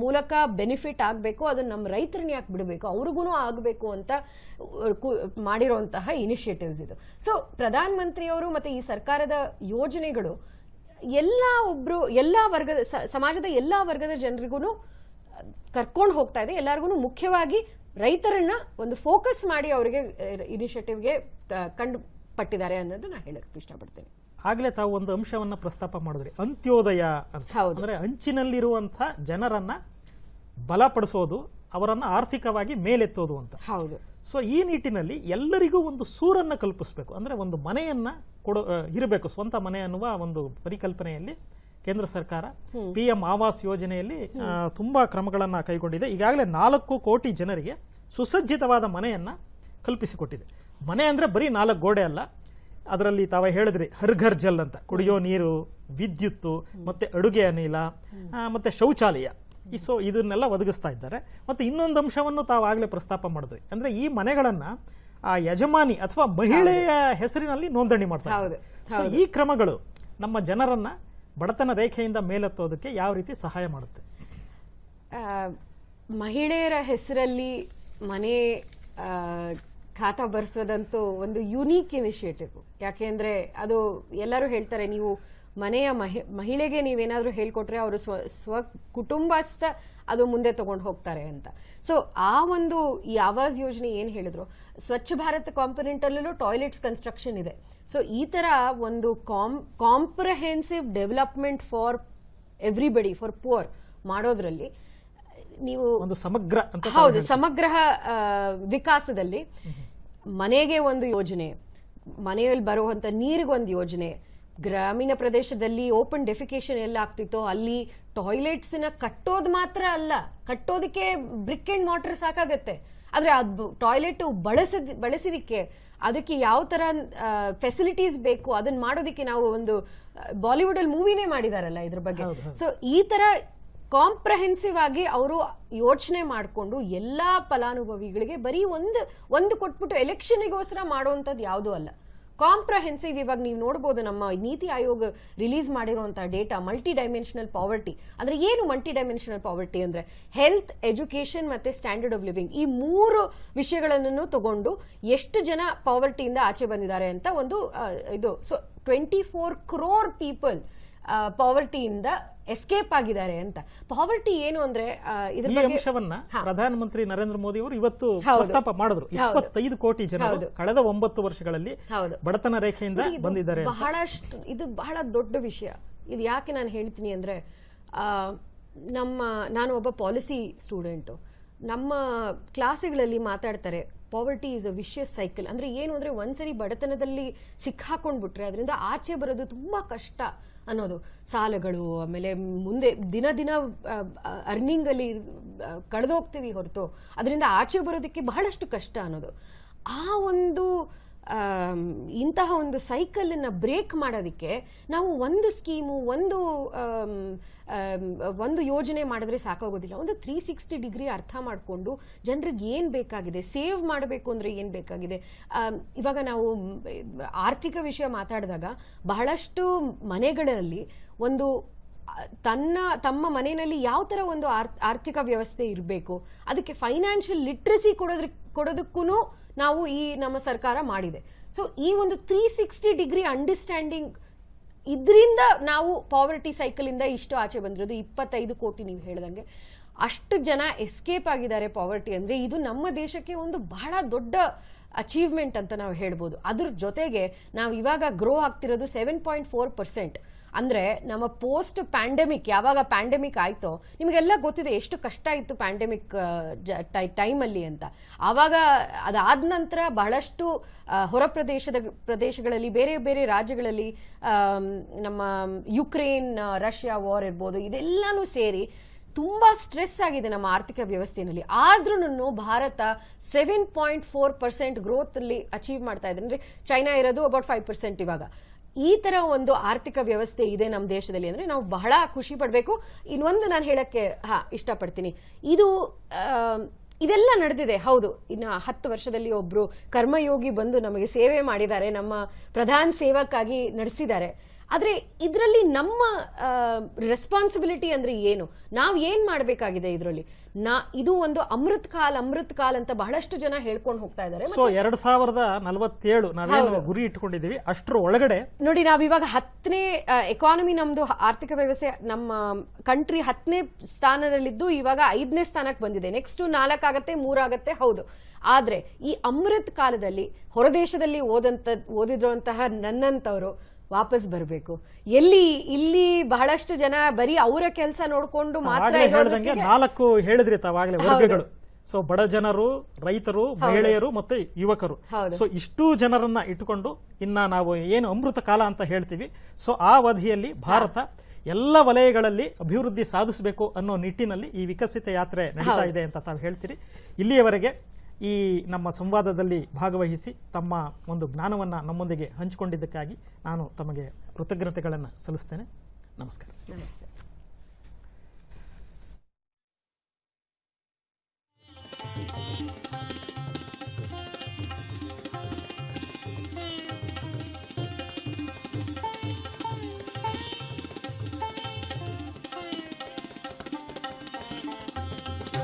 ಮೂಲಕ ಬೆನಿಫಿಟ್ ಆಗಬೇಕು, ಅದನ್ನು ನಮ್ಮ ರೈತರನ್ನ ಯಾಕೆ ಬಿಡಬೇಕು? ಅವ್ರಿಗೂ ಆಗಬೇಕು ಅಂತ ಮಾಡಿರುವಂತಹ ಇನಿಷಿಯೇಟಿವ್ಸ್ ಇದು. ಸೊ ಪ್ರಧಾನ ಮಂತ್ರಿಯವರು ಮತ್ತೆ ಈ ಸರ್ಕಾರದ ಯೋಜನೆಗಳು, ಎಲ್ಲ ಒಬ್ರು, ಎಲ್ಲ ವರ್ಗದ ಸಮಾಜದ ಎಲ್ಲ ವರ್ಗದ ಜನರಿಗೂ ಕರ್ಕೊಂಡು ಹೋಗ್ತಾ ಇದೆ. ಎಲ್ಲರಿಗೂ ಮುಖ್ಯವಾಗಿ ರೈತರನ್ನ ಒಂದು ಫೋಕಸ್ ಮಾಡಿ ಅವರಿಗೆ ಇನಿಷಿಯೇಟಿವ್ಗೆ ಕಂಡು ಪಟ್ಟಿದ್ದಾರೆ ಅನ್ನೋದು ನಾನು ಹೇಳಕ್ಕೆ ಇಷ್ಟಪಡ್ತೇನೆ. ಆಗ್ಲೇ ತಾವು ಒಂದು ಅಂಶವನ್ನು ಪ್ರಸ್ತಾಪ ಮಾಡಿದ್ರಿ. ಅಂತ್ಯೋದಯ ಅಂತ. ಅಂದರೆ ಅಂಚಿನಲ್ಲಿರುವಂಥ ಜನರನ್ನು ಬಲಪಡಿಸೋದು ಅವರನ್ನು ಆರ್ಥಿಕವಾಗಿ ಮೇಲೆತ್ತೋದು ಅಂತ. ಹೌದು. ಸೊ ಈ ನಿಟ್ಟಿನಲ್ಲಿ ಎಲ್ಲರಿಗೂ ಒಂದು ಸೂರನ್ನು ಕಲ್ಪಿಸಬೇಕು. ಅಂದರೆ ಒಂದು ಮನೆಯನ್ನು ಕೊಡೋ ಇರಬೇಕು. ಸ್ವಂತ ಮನೆ ಅನ್ನುವ ಒಂದು ಪರಿಕಲ್ಪನೆಯಲ್ಲಿ ಕೇಂದ್ರ ಸರ್ಕಾರ ಪಿ ಎಂ ಆವಾಸ್ ಯೋಜನೆಯಲ್ಲಿ ತುಂಬಾ ಕ್ರಮಗಳನ್ನ ಕೈಗೊಂಡಿದೆ. ಈಗಾಗಲೇ ನಾಲ್ಕು ಕೋಟಿ ಜನರಿಗೆ ಸುಸಜ್ಜಿತವಾದ ಮನೆಯನ್ನ ಕಲ್ಪಿಸಿಕೊಟ್ಟಿದೆ. ಮನೆ ಅಂದ್ರೆ ಬರೀ ನಾಲ್ಕು ಗೋಡೆ ಅಲ್ಲ ಅದರಲ್ಲಿ ತಾವ ಹೇಳಿದ್ರಿ ಹರ್ಘರ್ ಜಲ್ ಅಂತ. ಕುಡಿಯೋ ನೀರು ವಿದ್ಯುತ್ತು ಮತ್ತೆ ಅಡುಗೆ ಅನಿಲ ಮತ್ತೆ ಶೌಚಾಲಯ. ಈ ಸೊ ಇದನ್ನೆಲ್ಲ ಒದಗಿಸ್ತಾ ಇದ್ದಾರೆ. ಮತ್ತೆ ಇನ್ನೊಂದು ಅಂಶವನ್ನು ತಾವು ಆಗಲೇ ಪ್ರಸ್ತಾಪ ಮಾಡಿದ್ರಿ. ಅಂದ್ರೆ ಈ ಮನೆಗಳನ್ನ ಆ ಯಜಮಾನಿ ಅಥವಾ ಮಹಿಳೆಯ ಹೆಸರಿನಲ್ಲಿ ನೋಂದಣಿ ಮಾಡ್ತಾರೆ ಸೊ ಈ ಕ್ರಮಗಳು ನಮ್ಮ ಜನರನ್ನ ಬಡತನ ರೇಖೆಯಿಂದ ಮೇಲೆತ್ತೋದಕ್ಕೆ ಯಾವ ರೀತಿ ಸಹಾಯ ಮಾಡುತ್ತೆ? ಮಹಿಳೆಯರ ಹೆಸರಲ್ಲಿ ಮನೆ ಖಾತಾ ಬರ್ಸೋದಂತೂ ಒಂದು ಯುನೀಕ್ ಇನಿಷಿಯೇಟಿವ್ ಯಾಕೆಂದ್ರೆ ಅದು ಎಲ್ಲರೂ ಹೇಳ್ತಾರೆ, ನೀವು ಮನೆಯ ಮಹಿ, ಮಹಿಳೆಗೆ ನೀವೇನಾದರೂ ಹೇಳ್ಕೊಟ್ರೆ ಅವರು ಸ್ವ ಸ್ವ ಕುಟುಂಬಸ್ಥ ಅದು ಮುಂದೆ ತಗೊಂಡು ಹೋಗ್ತಾರೆ ಅಂತ. ಸೊ ಆ ಒಂದು ಈ ಆವಾಸ್ ಯೋಜನೆ ಏನು ಹೇಳಿದ್ರು? ಸ್ವಚ್ಛ ಭಾರತ್ ಕಾಂಪೊನೆಂಟಲ್ಲೂ ಟಾಯ್ಲೆಟ್ಸ್ ಕನ್ಸ್ಟ್ರಕ್ಷನ್ ಇದೆ. ಸೊ ಈ ಥರ ಒಂದು com comprehensive development for everybody for poor ಮಾಡೋದ್ರಲ್ಲಿ ನೀವು ಒಂದು ಸಮಗ್ರ ಹೌದು ಸಮಗ್ರ ವಿಕಾಸದಲ್ಲಿ ಮನೆಗೆ ಒಂದು ಯೋಜನೆ ಮನೆಯಲ್ಲಿ ಬರುವಂತ ನೀರಿಗೊಂದು ಯೋಜನೆ ಗ್ರಾಮೀಣ ಪ್ರದೇಶದಲ್ಲಿ ಓಪನ್ ಡೆಫಿಕೇಶನ್ ಎಲ್ಲ ಆಗ್ತಿತ್ತೋ ಅಲ್ಲಿ ಟಾಯ್ಲೆಟ್ಸ್ನ ಕಟ್ಟೋದು ಮಾತ್ರ ಅಲ್ಲ ಕಟ್ಟೋದಕ್ಕೆ ಬ್ರಿಕ್ ಅಂಡ್ ವಾಟರ್ ಸಾಕಾಗತ್ತೆ. ಆದರೆ ಅದು ಟಾಯ್ಲೆಟ್ ಬಳಸದ ಬಳಸಿದಕ್ಕೆ ಅದಕ್ಕೆ ಯಾವ ತರ ಫೆಸಿಲಿಟೀಸ್ ಬೇಕು ಅದನ್ನ ಮಾಡೋದಕ್ಕೆ ನಾವು ಒಂದು ಬಾಲಿವುಡ್ ಅಲ್ಲಿ ಮೂವಿನೇ ಮಾಡಿದಾರಲ್ಲ ಇದ್ರ ಬಗ್ಗೆ. ಸೊ ಈ ತರ ಕಾಂಪ್ರಹೆನ್ಸಿವ್ ಆಗಿ ಅವರು ಯೋಚನೆ ಮಾಡಿಕೊಂಡು ಎಲ್ಲ ಫಲಾನುಭವಿಗಳಿಗೆ ಬರೀ ಒಂದು ಒಂದು ಕೊಟ್ಬಿಟ್ಟು ಎಲೆಕ್ಷನ್ಗೋಸ್ಕರ ಮಾಡುವಂಥದ್ದು ಯಾವುದೂ ಅಲ್ಲ. ಕಾಂಪ್ರಹೆನ್ಸಿವ್ ಇವಾಗ ನೀವು ನೋಡ್ಬೋದು ನಮ್ಮ ನೀತಿ ಆಯೋಗ ರಿಲೀಸ್ ಮಾಡಿರುವಂಥ ಡೇಟಾ ಮಲ್ಟಿ ಡೈಮೆನ್ಷನಲ್ ಪಾವರ್ಟಿ ಅಂದ್ರೆ ಏನು ಮಲ್ಟಿ ಡೈಮೆನ್ಷನಲ್ ಪಾವರ್ಟಿ ಅಂದ್ರೆ? ಹೆಲ್ತ್ ಎಜುಕೇಷನ್ ಮತ್ತೆ ಸ್ಟ್ಯಾಂಡರ್ಡ್ ಆಫ್ ಲಿವಿಂಗ್ ಈ ಮೂರು ವಿಷಯಗಳನ್ನು ತಗೊಂಡು ಎಷ್ಟು ಜನ ಪಾವರ್ಟಿಯಿಂದ ಆಚೆ ಬಂದಿದ್ದಾರೆ ಅಂತ ಒಂದು ಇದು so twenty four crore people ಪಾವರ್ಟಿಯಿಂದ escape ಆಗಿದ್ದಾರೆ ಅಂತ. ಪಾವರ್ಟಿ ಏನು ಅಂದ್ರೆ ಇದ್ರ ಬಗ್ಗೆ ಅಂಶವನ್ನ ಪ್ರಧಾನಮಂತ್ರಿ ನರೇಂದ್ರ ಮೋದಿ ಅವರು ಇವತ್ತು. ಪ್ರಸ್ತಾಪ ಮಾಡಿದ್ರು. ಇಪ್ಪತ್ತೈದು ಕೋಟಿ ಜನ ಕಳೆದ ಒಂಬತ್ತು ವರ್ಷಗಳಲ್ಲಿ ಬಡತನ ರೇಖೆಯಿಂದ ಬಂದಿದ್ದಾರೆ ಬಹಳಷ್ಟು ಇದು ಬಹಳ ದೊಡ್ಡ ವಿಷಯ. ಇದು ಯಾಕೆ ನಾನು ಹೇಳ್ತೀನಿ ಅಂದ್ರೆ ನಮ್ಮ ನಾನು ಒಬ್ಬ ಪಾಲಿಸಿ ಸ್ಟೂಡೆಂಟು ನಮ್ಮ ಕ್ಲಾಸ್ಗಳಲ್ಲಿ ಮಾತಾಡ್ತಾರೆ poverty is a vicious cycle ಅಂದ್ರೆ ಏನು ಅಂದ್ರೆ ಒಂದ್ಸರಿ ಬಡತನದಲ್ಲಿ ಸಿಕ್ಕಾಕೊಂಡ್ಬಿಟ್ರೆ ಅದರಿಂದ ಆಚೆ ಬರೋದು ತುಂಬಾ ಕಷ್ಟ ಅನ್ನೋದು. ಸಾಲಗಳು, ಆಮೇಲೆ ಮುಂದೆ ದಿನ ದಿನ ಅರ್ನಿಂಗ್ ಅಲ್ಲಿ ಕಳೆದೋಗ್ತೀವಿ ಹೊರತು. ಅದರಿಂದ ಆಚೆ ಬರೋದಕ್ಕೆ ಬಹಳಷ್ಟು ಕಷ್ಟ ಅನ್ನೋದು. ಆ ಒಂದು ಇಂತಹ ಒಂದು ಸೈಕಲನ್ನು ಬ್ರೇಕ್ ಮಾಡೋದಕ್ಕೆ ನಾವು ಒಂದು ಸ್ಕೀಮು, ಒಂದು ಒಂದು ಯೋಜನೆ ಮಾಡಿದ್ರೆ ಸಾಕಾಗೋದಿಲ್ಲ. ಒಂದು ತ್ರೀ ಸಿಕ್ಸ್ಟಿ ಡಿಗ್ರಿ ಅರ್ಥ ಮಾಡಿಕೊಂಡು ಜನರಿಗೆ ಏನು ಬೇಕಾಗಿದೆ, ಸೇವ್ ಮಾಡಬೇಕು ಅಂದರೆ ಏನು ಬೇಕಾಗಿದೆ. ಇವಾಗ ನಾವು ಆರ್ಥಿಕ ವಿಷಯ ಮಾತಾಡಿದಾಗ ಬಹಳಷ್ಟು ಮನೆಗಳಲ್ಲಿ ಒಂದು ತನ್ನ, ತಮ್ಮ ಮನೆಯಲ್ಲಿ ಯಾವ ಥರ ಒಂದು ಆರ್- ಆರ್ಥಿಕ ವ್ಯವಸ್ಥೆ ಇರಬೇಕು, ಅದಕ್ಕೆ ಫೈನಾನ್ಷಿಯಲ್ ಲಿಟ್ರಸಿ ಕೊಡೋದ್ರ ಕೊಡೋದಕ್ಕೂ ನಾವು ಈ ನಮ್ಮ ಸರ್ಕಾರ ಮಾಡಿದೆ. ಸೊ ಈ ಒಂದು ತ್ರೀ ಸಿಕ್ಸ್ಟಿ ಡಿಗ್ರಿ ಅಂಡರ್ಸ್ಟ್ಯಾಂಡಿಂಗ್ ಇದರಿಂದ ನಾವು ಪಾವರ್ಟಿ ಸೈಕಲಿಂದ ಇಷ್ಟು ಆಚೆ ಬಂದಿರೋದು, ಇಪ್ಪತ್ತೈದು ಕೋಟಿ ನೀವು ಹೇಳ್ದಂಗೆ. ಅಷ್ಟು ಜನ ಎಸ್ಕೇಪ್ ಆಗಿದ್ದಾರೆ ಪಾವರ್ಟಿ ಅಂದರೆ, ಇದು ನಮ್ಮ ದೇಶಕ್ಕೆ ಒಂದು ಬಹಳ ದೊಡ್ಡ ಅಚೀವ್ಮೆಂಟ್ ಅಂತ ನಾವು ಹೇಳ್ಬೋದು. ಅದ್ರ ಜೊತೆಗೆ ನಾವು ಇವಾಗ ಗ್ರೋ ಆಗ್ತಿರೋದು ಸೆವೆನ್ ಪಾಯಿಂಟ್ ಫೋರ್ ಪರ್ಸೆಂಟ್ ಅಂದರೆ ನಮ್ಮ ಪೋಸ್ಟ್ ಪ್ಯಾಂಡಮಿಕ್ ಯಾವಾಗ ಪ್ಯಾಂಡಮಿಕ್ ಆಯಿತೋ, ನಿಮಗೆಲ್ಲ ಗೊತ್ತಿದೆ ಎಷ್ಟು ಕಷ್ಟ ಇತ್ತು ಪ್ಯಾಂಡಮಿಕ್ ಟೈಮಲ್ಲಿ ಅಂತ. ಆವಾಗ ಅದಾದ ನಂತರ ಬಹಳಷ್ಟು ಹೊರ ಪ್ರದೇಶದ, ಪ್ರದೇಶಗಳಲ್ಲಿ, ಬೇರೆ ಬೇರೆ ರಾಜ್ಯಗಳಲ್ಲಿ ನಮ್ಮ ಯುಕ್ರೇನ್ ರಷ್ಯಾ ವಾರ್ ಇರ್ಬೋದು, ಇದೆಲ್ಲನೂ ಸೇರಿ ತುಂಬಾ ಸ್ಟ್ರೆಸ್ ಆಗಿದೆ ನಮ್ಮ ಆರ್ಥಿಕ ವ್ಯವಸ್ಥೆಯಲ್ಲಿ ಆದ್ರೂ Bharat seven point four percent growth ಅಲ್ಲಿ ಅಚೀವ್ ಮಾಡ್ತಾ ಇದೆ. ಅಂದ್ರೆ ಚೈನಾ ಇರೋದು ಅಬೌಟ್ ಫೈವ್ ಪರ್ಸೆಂಟ್ ಇವಾಗ. ಈ ತರ ಒಂದು ಆರ್ಥಿಕ ವ್ಯವಸ್ಥೆ ಇದೆ ನಮ್ಮ ದೇಶದಲ್ಲಿ ಅಂದ್ರೆ ನಾವು ಬಹಳ ಖುಷಿ ಪಡಬೇಕು. ಇನ್ನೊಂದು ನಾನು ಹೇಳಕ್ಕೆ, ಹಾ, ಇಷ್ಟಪಡ್ತೀನಿ. ಇದು ಇದೆಲ್ಲ ನಡೆದಿದೆ, ಹೌದು. ಇನ್ನು ಹತ್ತು ವರ್ಷದಲ್ಲಿ ಒಬ್ರು ಕರ್ಮಯೋಗಿ ಬಂದು ನಮಗೆ ಸೇವೆ ಮಾಡಿದ್ದಾರೆ, ನಮ್ಮ ಪ್ರಧಾನ ಸೇವಕ್ಕಾಗಿ ನಡೆಸಿದ್ದಾರೆ. ಆದ್ರೆ ಇದರಲ್ಲಿ ನಮ್ಮ ರೆಸ್ಪಾನ್ಸಿಬಿಲಿಟಿ ಅಂದ್ರೆ ಏನು? ನಾವು ಏನು ಮಾಡಬೇಕಾಗಿದೆ ಇದರಲ್ಲಿ? ನಾ ಇದು ಒಂದು ಅಮೃತ್ ಕಾಲ್ ಅಮೃತ್ ಕಾಲ್ ಅಂತ ಬಹಳಷ್ಟು ಜನ ಹೇಳ್ಕೊಂಡು ಹೋಗ್ತಾ ಇದ್ದಾರೆ. ಸೊ ಎರಡ್ ಸಾವಿರದ ನಲವತ್ತೇಳು ನಾವೇನು ಗುರಿ ಇಟ್ಕೊಂಡಿದ್ದೀವಿ ಅಷ್ಟರ ಒಳಗಡೆ ನೋಡಿ ನಾವ್ ಇವಾಗ ಹತ್ತನೇ ಎಕಾನಮಿ ನಮ್ದು ಆರ್ಥಿಕ ವ್ಯವಸ್ಥೆ ನಮ್ಮ ಕಂಟ್ರಿ ಹತ್ತನೇ ಸ್ಥಾನದಲ್ಲಿದ್ದು ಇವಾಗ ಐದನೇ ಸ್ಥಾನಕ್ಕೆ ಬಂದಿದೆ. ನೆಕ್ಸ್ಟ್ ನಾಲ್ಕಾಗತ್ತೆ ಮೂರಾಗತ್ತೆ ಹೌದು. ಆದ್ರೆ ಈ ಅಮೃತ್ ಕಾಲದಲ್ಲಿ ಹೊರದೇಶದಲ್ಲಿ ಓದಂತ ಓದಿದಂತಹ ನನ್ನಂತವರು ವಾಪಸ್ ಬರಬೇಕು. ಎಲ್ಲಿ ಇಲ್ಲಿ ಬಹಳಷ್ಟು ಜನ ಬರೀ ಅವರ ಕೆಲಸ ನೋಡಿಕೊಂಡು ಮಾತ್ರ ಹೇಳ್ದಂಗೆ ನಾಲ್ಕು ಹೇಳಿದ್ರಿ ತಾವಾಗಲೇ ವರ್ಗಗಳು. ಸೊ ಬಡ ಜನರು ರೈತರು ಮಹಿಳೆಯರು ಮತ್ತೆ ಯುವಕರು. ಸೊ ಇಷ್ಟು ಜನರನ್ನ ಇಟ್ಟುಕೊಂಡು ಇನ್ನ ನಾವು ಏನು ಅಮೃತ ಕಾಲ ಅಂತ ಹೇಳ್ತೀವಿ. ಸೊ ಆ ಅವಧಿಯಲ್ಲಿ ಭಾರತ ಎಲ್ಲ ವಲಯಗಳಲ್ಲಿ ಅಭಿವೃದ್ಧಿ ಸಾಧಿಸಬೇಕು ಅನ್ನೋ ನಿಟ್ಟಿನಲ್ಲಿ ಈ ವಿಕಸಿತ ಯಾತ್ರೆ ನಡೀತಾ ಇದೆ ಅಂತ ತಾವು ಹೇಳ್ತೀರಿ. ಇಲ್ಲಿಯವರೆಗೆ ಈ ನಮ್ಮ ಸಂವಾದದಲ್ಲಿ ಭಾಗವಹಿಸಿ ತಮ್ಮ ಒಂದು ಜ್ಞಾನವನ್ನು ನಮ್ಮೊಂದಿಗೆ ಹಂಚಿಕೊಂಡಿದ್ದಕ್ಕಾಗಿ ನಾನು ತಮಗೆ ಕೃತಜ್ಞತೆಗಳನ್ನು ಸಲ್ಲಿಸ್ತೇನೆ. ನಮಸ್ಕಾರ. ನಮಸ್ತೆ.